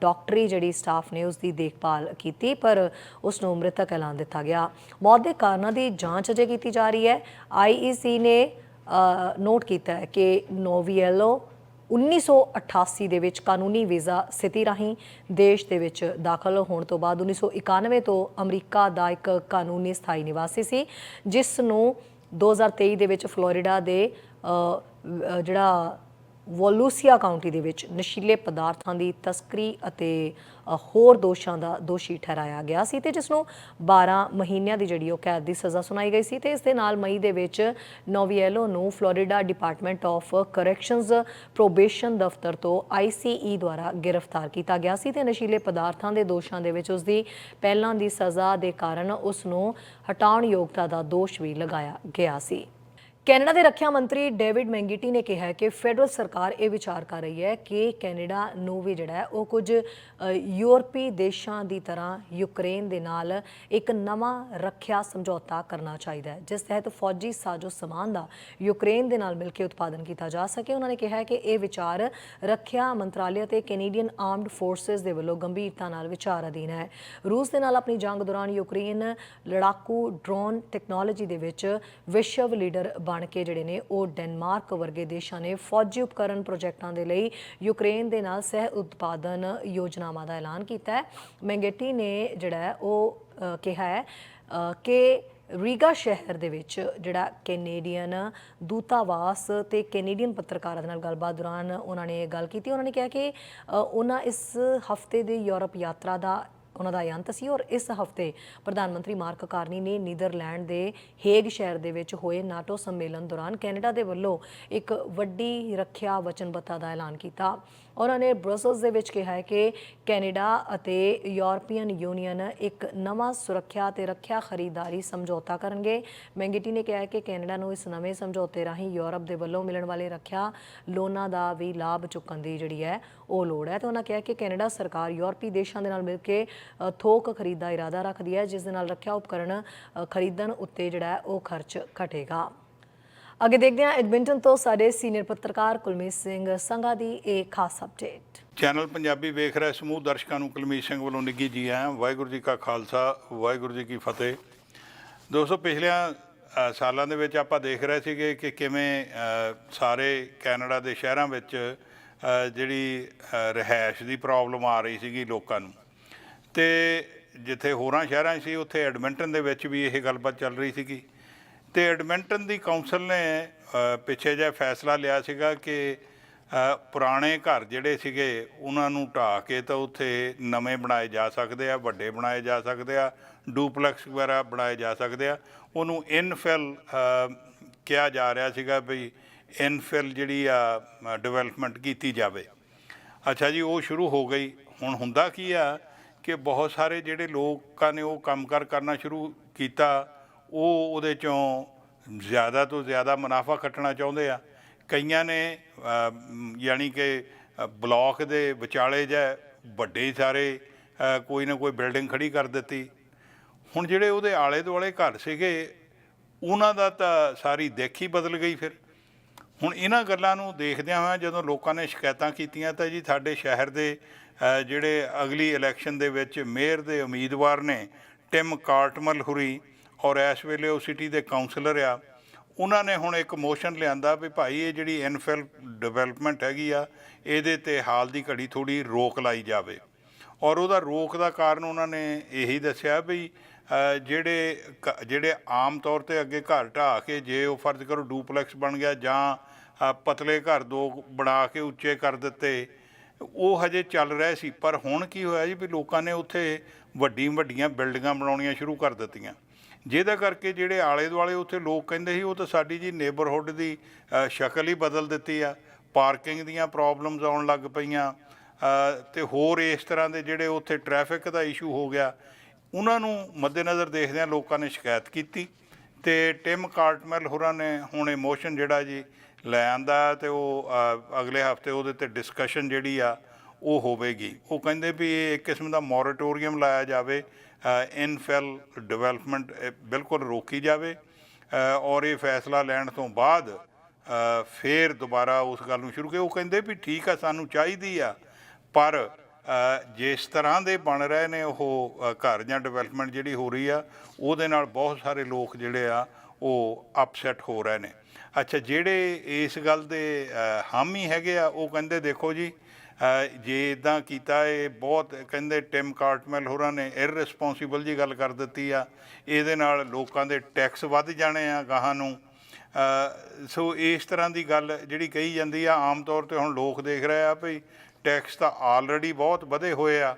ਡਾਕਟਰੀ ਜਿਹੜੀ ਸਟਾਫ ਨੇ ਉਸ ਦੀ ਦੇਖਭਾਲ ਕੀਤੀ, ਪਰ ਉਸ ਨੂੰ ਮ੍ਰਿਤਕ ਐਲਾਨ ਦਿੱਤਾ ਗਿਆ। ਮੌਤ ਦੇ ਕਾਰਨਾਂ ਦੀ ਜਾਂਚ ਅਜੇ ਕੀਤੀ ਜਾ ਰਹੀ ਹੈ। ਆਈਈਸੀ ਨੇ ਨੋਟ ਕੀਤਾ ਹੈ ਕਿ ਨੋਵੀਐਲੋ 1988 ਦੇ ਵਿੱਚ ਕਾਨੂੰਨੀ ਵੀਜ਼ਾ ਸਥਿਤੀ ਰਾਹੀਂ ਦੇਸ਼ ਦੇ ਵਿੱਚ ਦਾਖਲ ਹੋਣ ਤੋਂ ਬਾਅਦ 1991 ਤੋਂ ਅਮਰੀਕਾ ਦਾ ਇੱਕ ਕਾਨੂੰਨੀ ਸਥਾਈ ਨਿਵਾਸੀ ਸੀ ਜਿਸ ਨੂੰ 2023 ਦੇ ਵਿੱਚ ਫਲੋਰੀਡਾ ਦੇ ਜਿਹੜਾ ਵੋਲੂਸੀਆ ਕਾਉਂਟੀ ਦੇ ਵਿੱਚ ਨਸ਼ੀਲੇ ਪਦਾਰਥਾਂ ਦੀ ਤਸਕਰੀ ਅਤੇ ਹੋਰ ਦੋਸ਼ਾਂ ਦਾ ਦੋਸ਼ੀ ਠਹਿਰਾਇਆ ਗਿਆ ਸੀ ਤੇ ਜਿਸ ਨੂੰ 12 ਮਹੀਨਿਆਂ ਦੀ ਜਿਹੜੀ ਉਹ ਕੈਦ ਦੀ ਸਜ਼ਾ ਸੁਣਾਈ ਗਈ ਸੀ ਤੇ ਇਸ ਦੇ ਨਾਲ ਮਈ ਦੇ ਵਿੱਚ ਨੋਵੀਐਲੋ ਨੂੰ Florida Department of Corrections probation ਦਫ਼ਤਰ ਤੋਂ ਆਈਸੀਈ ਦੁਆਰਾ ਗ੍ਰਿਫਤਾਰ ਕੀਤਾ ਗਿਆ ਸੀ ਤੇ ਨਸ਼ੀਲੇ ਪਦਾਰਥਾਂ ਦੇ ਦੋਸ਼ਾਂ ਦੇ ਵਿੱਚ ਉਸ ਦੀ ਪਹਿਲਾਂ ਦੀ ਸਜ਼ਾ ਦੇ ਕਾਰਨ ਉਸ ਨੂੰ ਹਟਾਉਣ ਯੋਗਤਾ ਦਾ ਦੋਸ਼ ਵੀ ਲਗਾਇਆ ਗਿਆ ਸੀ। ਕੈਨੇਡਾ ਦੇ ਰੱਖਿਆ ਮੰਤਰੀ ਡੇਵਿਡ ਮੈਂਗਿਟੀ ਨੇ ਕਿਹਾ ਕਿ ਫੈਡਰਲ ਸਰਕਾਰ ਇਹ ਵਿਚਾਰ ਕਰ ਰਹੀ ਹੈ ਕਿ ਕੈਨੇਡਾ ਨੂੰ ਵੀ ਜਿਹੜਾ ਉਹ ਕੁਝ ਯੂਰਪੀ ਦੇਸ਼ਾਂ ਦੀ ਤਰ੍ਹਾਂ ਯੂਕਰੇਨ ਦੇ ਨਾਲ ਇੱਕ ਨਵਾਂ ਰੱਖਿਆ ਸਮਝੌਤਾ ਕਰਨਾ ਚਾਹੀਦਾ ਹੈ, ਜਿਸ ਤਹਿਤ ਫੌਜੀ ਸਾਜ਼ੋ ਸਮਾਨ ਦਾ ਯੂਕਰੇਨ ਦੇ ਨਾਲ ਮਿਲ ਕੇ ਉਤਪਾਦਨ ਕੀਤਾ ਜਾ ਸਕੇ। ਉਹਨਾਂ ਨੇ ਕਿਹਾ ਕਿ ਇਹ ਵਿਚਾਰ ਰੱਖਿਆ ਮੰਤਰਾਲੇ ਅਤੇ ਕੈਨੇਡੀਅਨ ਆਰਮਡ ਫੋਰਸਸ ਦੇ ਵੱਲੋਂ ਗੰਭੀਰਤਾ ਨਾਲ ਵਿਚਾਰ ਅਧੀਨ ਹੈ। ਰੂਸ ਦੇ ਨਾਲ ਆਪਣੀ ਜੰਗ ਦੌਰਾਨ ਯੂਕਰੇਨ ਲੜਾਕੂ ਡਰੋਨ ਟੈਕਨੋਲੋਜੀ ਦੇ ਵਿੱਚ ਵਿਸ਼ਵ ਲੀਡਰ ਬਣ ਕੇ ਜਿਹੜੇ ਨੇ ਉਹ ਡੈਨਮਾਰਕ ਵਰਗੇ ਦੇਸ਼ਾਂ ਨੇ ਫੌਜੀ ਉਪਕਰਨ ਪ੍ਰੋਜੈਕਟਾਂ ਦੇ ਲਈ ਯੂਕਰੇਨ ਦੇ ਨਾਲ ਸਹਿ ਉਤਪਾਦਨ ਯੋਜਨਾਵਾਂ ਦਾ ਐਲਾਨ ਕੀਤਾ ਹੈ। ਮੈਂਗੇਟੀ ਨੇ ਜਿਹੜਾ ਉਹ ਕਿਹਾ ਹੈ ਕਿ ਰੀਗਾ ਸ਼ਹਿਰ ਦੇ ਵਿੱਚ ਜਿਹੜਾ ਕੈਨੇਡੀਅਨ ਦੂਤਾਵਾਸ ਤੇ ਕੈਨੇਡੀਅਨ ਪੱਤਰਕਾਰਾਂ ਦੇ ਨਾਲ ਗੱਲਬਾਤ ਦੌਰਾਨ ਉਹਨਾਂ ਨੇ ਇਹ ਗੱਲ ਕੀਤੀ। ਉਹਨਾਂ ਨੇ ਕਿਹਾ ਕਿ ਉਹਨਾਂ ਇਸ ਹਫ਼ਤੇ ਦੇ ਯੂਰਪ ਯਾਤਰਾ ਦਾ ਉਹਨਾਂ ਦਾ ਅੰਤ ਸੀ ਔਰ ਇਸ ਹਫ਼ਤੇ ਪ੍ਰਧਾਨ ਮੰਤਰੀ ਮਾਰਕ ਕਾਰਨੀ ਨੇ ਨੀਦਰਲੈਂਡ ਦੇ ਹੇਗ ਸ਼ਹਿਰ ਦੇ ਵਿੱਚ ਹੋਏ ਨਾਟੋ ਸੰਮੇਲਨ ਦੌਰਾਨ ਕੈਨੇਡਾ ਦੇ ਵੱਲੋਂ ਇੱਕ ਵੱਡੀ ਰੱਖਿਆ ਵਚਨਬੱਧਤਾ ਦਾ ਐਲਾਨ ਕੀਤਾ। ਉਹਨਾਂ ਨੇ ਬ੍ਰਸਲਸ ਦੇ ਵਿੱਚ ਕਿਹਾ ਹੈ ਕਿ ਕੈਨੇਡਾ ਅਤੇ ਯੂਰਪੀਅਨ ਯੂਨੀਅਨ ਇੱਕ ਨਵਾਂ ਸੁਰੱਖਿਆ ਤੇ ਰੱਖਿਆ ਖਰੀਦਦਾਰੀ ਸਮਝੌਤਾ ਕਰਨਗੇ। ਮੈਂਗੇਟੀ ਨੇ ਕਿਹਾ ਹੈ ਕਿ ਕੈਨੇਡਾ ਨੂੰ ਇਸ ਨਵੇਂ ਸਮਝੌਤੇ ਰਾਹੀਂ ਯੂਰਪ ਦੇ ਵੱਲੋਂ ਮਿਲਣ ਵਾਲੇ ਰੱਖਿਆ ਲੋਨਾਂ ਦਾ ਵੀ ਲਾਭ ਚੁੱਕਣ ਦੀ ਜਿਹੜੀ ਹੈ ਉਹ ਲੋੜ ਹੈ। ਤੇ ਉਹਨਾਂ ਕਿਹਾ ਕਿ ਕੈਨੇਡਾ ਸਰਕਾਰ ਯੂਰਪੀ ਦੇਸ਼ਾਂ ਦੇ ਨਾਲ ਮਿਲ ਕੇ ਥੋਕ ਖਰੀਦ ਦਾ ਇਰਾਦਾ ਰੱਖਦੀ ਹੈ, ਜਿਸ ਦੇ ਨਾਲ ਰੱਖਿਆ ਉਪਕਰਣ ਖਰੀਦਣ ਉੱਤੇ ਜਿਹੜਾ ਉਹ ਖਰਚ ਘਟੇਗਾ। ਅੱਗੇ ਦੇਖਦੇ ਹਾਂ ਐਡਮਿੰਟਨ ਤੋਂ ਸਾਡੇ ਸੀਨੀਅਰ ਪੱਤਰਕਾਰ ਕੁਲਮੀਤ ਸਿੰਘ ਸੰਘਾ ਦੀ ਇਹ ਖਾਸ ਅਪਡੇਟ ਚੈਨਲ ਪੰਜਾਬੀ ਵੇਖ ਰਹੇ ਸਮੂਹ ਦਰਸ਼ਕਾਂ ਨੂੰ ਕੁਲਮੀਤ ਸਿੰਘ ਵੱਲੋਂ ਨਿੱਘੀ ਜੀ ਆਇਆਂ ਵਾਹਿਗੁਰੂ ਜੀ ਕਾ ਖਾਲਸਾ ਵਾਹਿਗੁਰੂ ਜੀ ਕੀ ਫਤਿਹ। ਦੋਸਤੋ ਪਿਛਲਿਆਂ ਸਾਲਾਂ ਦੇ ਵਿੱਚ ਆਪਾਂ ਦੇਖ ਰਹੇ ਸੀਗੇ ਕਿ ਕਿਵੇਂ ਸਾਰੇ ਕੈਨੇਡਾ ਦੇ ਸ਼ਹਿਰਾਂ ਵਿੱਚ ਜਿਹੜੀ ਅ, ਰਿਹਾਇਸ਼ ਦੀ ਪ੍ਰੋਬਲਮ ਆ ਰਹੀ ਸੀਗੀ ਲੋਕਾਂ ਨੂੰ। ਤੇ ਜਿੱਥੇ ਹੋਰਾਂ ਸ਼ਹਿਰਾਂ ਸੀ ਉੱਥੇ ਐਡਮਿੰਟਨ ਦੇ ਵਿੱਚ ਵੀ ਇਹ ਗੱਲਬਾਤ ਚੱਲ ਰਹੀ ਸੀਗੀ। ਤੇ ਐਡਮਿੰਟਨ ਦੀ ਕਾਉਂਸਲ ਨੇ ਪਿੱਛੇ ਜਿਹਾ ਫੈਸਲਾ ਲਿਆ ਸੀਗਾ ਕਿ ਪੁਰਾਣੇ ਘਰ ਜਿਹੜੇ ਸੀਗੇ ਉਹਨਾਂ ਨੂੰ ਢਾਹ ਕੇ ਤਾਂ ਉੱਥੇ ਨਵੇਂ ਬਣਾਏ ਜਾ ਸਕਦੇ ਆ, ਵੱਡੇ ਬਣਾਏ ਜਾ ਸਕਦੇ ਆ, ਡੂਪਲੈਕਸ ਵਗੈਰਾ ਬਣਾਏ ਜਾ ਸਕਦੇ ਆ। ਉਹਨੂੰ ਇਨਫਿਲ ਕਿਹਾ ਜਾ ਰਿਹਾ ਸੀਗਾ ਵੀ ਇਨਫਿਲ ਜਿਹੜੀ ਆ ਡਿਵੈਲਪਮੈਂਟ ਕੀਤੀ ਜਾਵੇ। ਅੱਛਾ ਜੀ, ਉਹ ਸ਼ੁਰੂ ਹੋ ਗਈ। ਹੁਣ ਹੁੰਦਾ ਕੀ ਆ ਕਿ ਬਹੁਤ ਸਾਰੇ ਜਿਹੜੇ ਲੋਕਾਂ ਨੇ ਉਹ ਕੰਮਕਾਰ ਕਰਨਾ ਸ਼ੁਰੂ ਕੀਤਾ ਉਹ ਉਹਦੇ ਚੋਂ ਜ਼ਿਆਦਾ ਤੋਂ ਜ਼ਿਆਦਾ ਮੁਨਾਫਾ ਕੱਟਣਾ ਚਾਹੁੰਦੇ ਆ। ਕਈਆਂ ਨੇ ਅ, ਯਾਨੀ ਕਿ ਅ, ਬਲਾਕ ਦੇ ਵਿਚਾਲੇ ਜਾਂ ਵੱਡੇ ਸਾਰੇ ਕੋਈ ਨਾ ਕੋਈ ਬਿਲਡਿੰਗ ਖੜੀ ਕਰ ਦਿੱਤੀ। ਹੁਣ ਜਿਹੜੇ ਉਹਦੇ ਆਲੇ ਦੁਆਲੇ ਘਰ ਸੀਗੇ ਉਹਨਾਂ ਦਾ ਤਾਂ ਸਾਰੀ ਦੇਖੀ ਬਦਲ ਗਈ ਫਿਰ। ਹੁਣ ਇਹਨਾਂ ਗੱਲਾਂ ਨੂੰ ਦੇਖਦਿਆਂ ਹੋਇਆਂ ਜਦੋਂ ਲੋਕਾਂ ਨੇ ਸ਼ਿਕਾਇਤਾਂ ਕੀਤੀਆਂ ਤਾਂ ਜੀ ਸਾਡੇ ਸ਼ਹਿਰ ਦੇ ਜਿਹੜੇ ਅਗਲੀ ਇਲੈਕਸ਼ਨ ਦੇ ਵਿੱਚ ਮੇਅਰ ਦੇ ਉਮੀਦਵਾਰ ਨੇ ਟਿਮ ਕਾਰਟਮਲ ਹੁਰੀ ਔਰ ਇਸ ਵੇਲੇ ਉਹ ਸਿਟੀ ਦੇ ਕਾਉਂਸਲਰ ਆ, ਉਹਨਾਂ ਨੇ ਹੁਣ ਇੱਕ ਮੋਸ਼ਨ ਲਿਆਂਦਾ ਵੀ ਭਾਈ ਇਹ ਜਿਹੜੀ ਇਨਫਿਲ ਡਿਵੈਲਪਮੈਂਟ ਹੈਗੀ ਆ, ਇਹਦੇ ਤੇ ਹਾਲ ਦੀ ਘੜੀ ਥੋੜੀ ਰੋਕ ਲਾਈ ਜਾਵੇ। ਔਰ ਉਹਦਾ ਰੋਕ ਦਾ ਕਾਰਨ ਉਹਨਾਂ ਨੇ ਇਹੀ ਦੱਸਿਆ ਵੀ ਜਿਹੜੇ ਕ- ਜਿਹੜੇ ਆਮ ਤੌਰ ਤੇ ਅੱਗੇ ਘਰ ਢਾਹ ਕੇ ਜੇ ਉਹ ਫਰਜ਼ ਕਰੋ ਡੂਪਲੈਕਸ ਬਣ ਗਿਆ ਜਾਂ ਪਤਲੇ ਘਰ ਦੋ ਬਣਾ ਕੇ ਉੱਚੇ ਕਰ ਦਿੱਤੇ, ਉਹ ਹਜੇ ਚੱਲ ਰਿਹਾ ਸੀ। ਪਰ ਹੁਣ ਕੀ ਹੋਇਆ ਜੀ ਵੀ ਲੋਕਾਂ ਨੇ ਉੱਥੇ ਵੱਡੀ ਵੱਡੀਆਂ ਬਿਲਡਿੰਗਾਂ ਬਣਾਉਣੀਆਂ ਸ਼ੁਰੂ ਕਰ ਦਿੱਤੀਆਂ। ਜਿਹਦੇ ਕਰਕੇ ਜਿਹੜੇ ਆਲੇ ਦੁਆਲੇ ਉੱਥੇ ਲੋਕ ਕਹਿੰਦੇ ਸੀ ਉਹ ਤਾਂ ਸਾਡੀ ਜੀ ਨੇਬਰਹੁੱਡ ਦੀ ਸ਼ਕਲ ਹੀ ਬਦਲ ਦਿੱਤੀ ਆ। ਪਾਰਕਿੰਗ ਦੀਆਂ ਪ੍ਰੋਬਲਮਸ ਆਉਣ ਲੱਗ ਪਈਆਂ। ਅ, ਤੇ ਹੋਰ ਇਸ ਤਰ੍ਹਾਂ ਦੇ ਜਿਹੜੇ ਉੱਥੇ ਟ੍ਰੈਫਿਕ ਦਾ ਇਸ਼ੂ ਹੋ ਗਿਆ ਉਹਨਾਂ ਨੂੰ ਮੱਦੇਨਜ਼ਰ ਦੇਖਦਿਆਂ ਲੋਕਾਂ ਨੇ ਸ਼ਿਕਾਇਤ ਕੀਤੀ। ਤੇ ਟਿਮ ਕਾਰਟਮੈਲ ਹੋਰਾਂ ਨੇ ਹੁਣ ਇਮੋਸ਼ਨ ਜਿਹੜਾ ਜੀ ਲੈ ਆਂਦਾ ਤੇ ਉਹ ਅਗਲੇ ਹਫ਼ਤੇ ਉਹਦੇ ਤੇ ਡਿਸਕਸ਼ਨ ਜਿਹੜੀ ਆ ਉਹ ਹੋਵੇਗੀ। ਉਹ ਕਹਿੰਦੇ ਵੀ ਇਹ ਇੱਕ ਕਿਸਮ ਦਾ ਮੋਰਟੋਰੀਅਮ ਲਾਇਆ ਜਾਵੇ ਇਨਫਿਲ ਡਿਵੈਲਪਮੈਂਟ ਬਿਲਕੁਲ ਰੋਕੀ ਜਾਵੇ ਔਰ ਇਹ ਫੈਸਲਾ ਲੈਣ ਤੋਂ ਬਾਅਦ ਅ, ਫੇਰ ਦੁਬਾਰਾ ਉਸ ਗੱਲ ਨੂੰ ਸ਼ੁਰੂ ਕੇ ਉਹ ਕਹਿੰਦੇ ਵੀ ਠੀਕ ਆ ਸਾਨੂੰ ਚਾਹੀਦੀ ਆ ਪਰ ਜਿਸ ਤਰ੍ਹਾਂ ਦੇ ਬਣ ਰਹੇ ਨੇ ਉਹ ਘਰ ਜਾਂ ਡਿਵੈਲਪਮੈਂਟ ਜਿਹੜੀ ਹੋ ਰਹੀ ਆ ਉਹਦੇ ਨਾਲ ਬਹੁਤ ਸਾਰੇ ਲੋਕ ਜਿਹੜੇ ਆ ਉਹ ਅਪਸੈਟ ਹੋ ਰਹੇ ਨੇ। ਅੱਛਾ ਜਿਹੜੇ ਇਸ ਗੱਲ ਦੇ ਹਾਮੀ ਹੈਗੇ ਆ ਉਹ ਕਹਿੰਦੇ ਦੇਖੋ ਜੀ ਜੇ ਇਦਾਂ ਕੀਤਾ, ਇਹ ਬਹੁਤ ਕਹਿੰਦੇ ਟਿਮ ਕਾਰਟਮੈਲ ਹੋਰਾਂ ਨੇ ਇਰਰਿਸਪੌਂਸਿਬਲ ਜੀ ਗੱਲ ਕਰ ਦਿੱਤੀ ਆ। ਇਹਦੇ ਨਾਲ ਲੋਕਾਂ ਦੇ ਟੈਕਸ ਵੱਧ ਜਾਣੇ ਆ ਗਾਹਾਂ ਨੂੰ। ਸੋ ਇਸ ਤਰ੍ਹਾਂ ਦੀ ਗੱਲ ਜਿਹੜੀ ਕਹੀ ਜਾਂਦੀ ਆ, ਆਮ ਤੌਰ ਤੇ ਹੁਣ ਲੋਕ ਦੇਖ ਰਹੇ ਆ ਭਈ ਟੈਕਸ ਤਾਂ ਆਲਰੇਡੀ ਬਹੁਤ ਵਧੇ ਹੋਏ ਆ।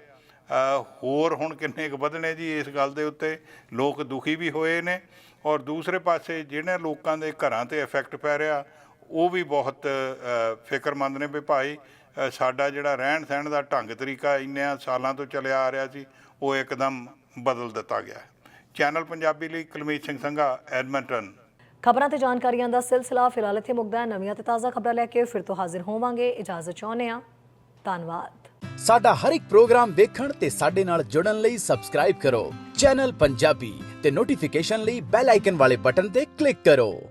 ਹੋਰ ਹੁਣ ਕਿੰਨੇ ਕੁ ਵਧਣੇ ਜੀ ਇਸ ਗੱਲ ਦੇ ਉੱਤੇ? ਲੋਕ ਦੁਖੀ ਵੀ ਹੋਏ ਨੇ। ਔਰ ਦੂਸਰੇ ਪਾਸੇ ਜਿਹੜੇ ਲੋਕਾਂ ਦੇ ਘਰਾਂ ਤੇ ਇਫੈਕਟ ਪੈ ਰਿਹਾ, ਉਹ ਵੀ ਬਹੁਤ ਫਿਕਰਮੰਦ ਨੇ ਵੀ ਭਾਈ ਸਾਡਾ ਜਿਹੜਾ ਰਹਿਣ ਸਹਿਣ ਦਾ ਢੰਗ ਤਰੀਕਾ ਇੰਨਿਆਂ ਸਾਲਾਂ ਤੋਂ ਚੱਲਿਆ ਆ ਰਿਹਾ ਸੀ ਉਹ ਇੱਕਦਮ ਬਦਲ ਦਿੱਤਾ ਗਿਆ ਹੈ। ਚੈਨਲ ਪੰਜਾਬੀ ਲਈ ਕੁਲਮੀਤ ਸਿੰਘ ਸੰਘਾ ਐਡਮਿੰਟਨ। ਖਬਰਾਂ ਤੇ ਜਾਣਕਾਰੀਆਂ ਦਾ ਸਿਲਸਿਲਾ ਫਿਲਹਾਲ ਇੱਥੇ ਮੁੱਕਦਾ ਹੈ। ਨਵੀਆਂ ਤੇ ਤਾਜ਼ਾ ਖਬਰਾਂ ਲੈ ਕੇ ਫਿਰ ਤੋਂ ਹਾਜ਼ਰ ਹੋਵਾਂਗੇ। ਇਜਾਜ਼ਤ ਚਾਹੁੰਦੇ ਹਾਂ। ਧੰਨਵਾਦ। ਸਾਡਾ ਹਰ ਇੱਕ ਪ੍ਰੋਗਰਾਮ ਦੇਖਣ ਤੇ ਸਾਡੇ ਨਾਲ ਜੁੜਨ ਲਈ ਸਬਸਕ੍ਰਾਈਬ ਕਰੋ। ਚੈਨਲ ਪੰਜਾਬੀ ਤੇ ਨੋਟੀਫਿਕੇਸ਼ਨ ਲਈ ਬੈਲ ਆਈਕਨ ਵਾਲੇ ਬਟਨ ਤੇ ਕਲਿੱਕ ਕਰੋ।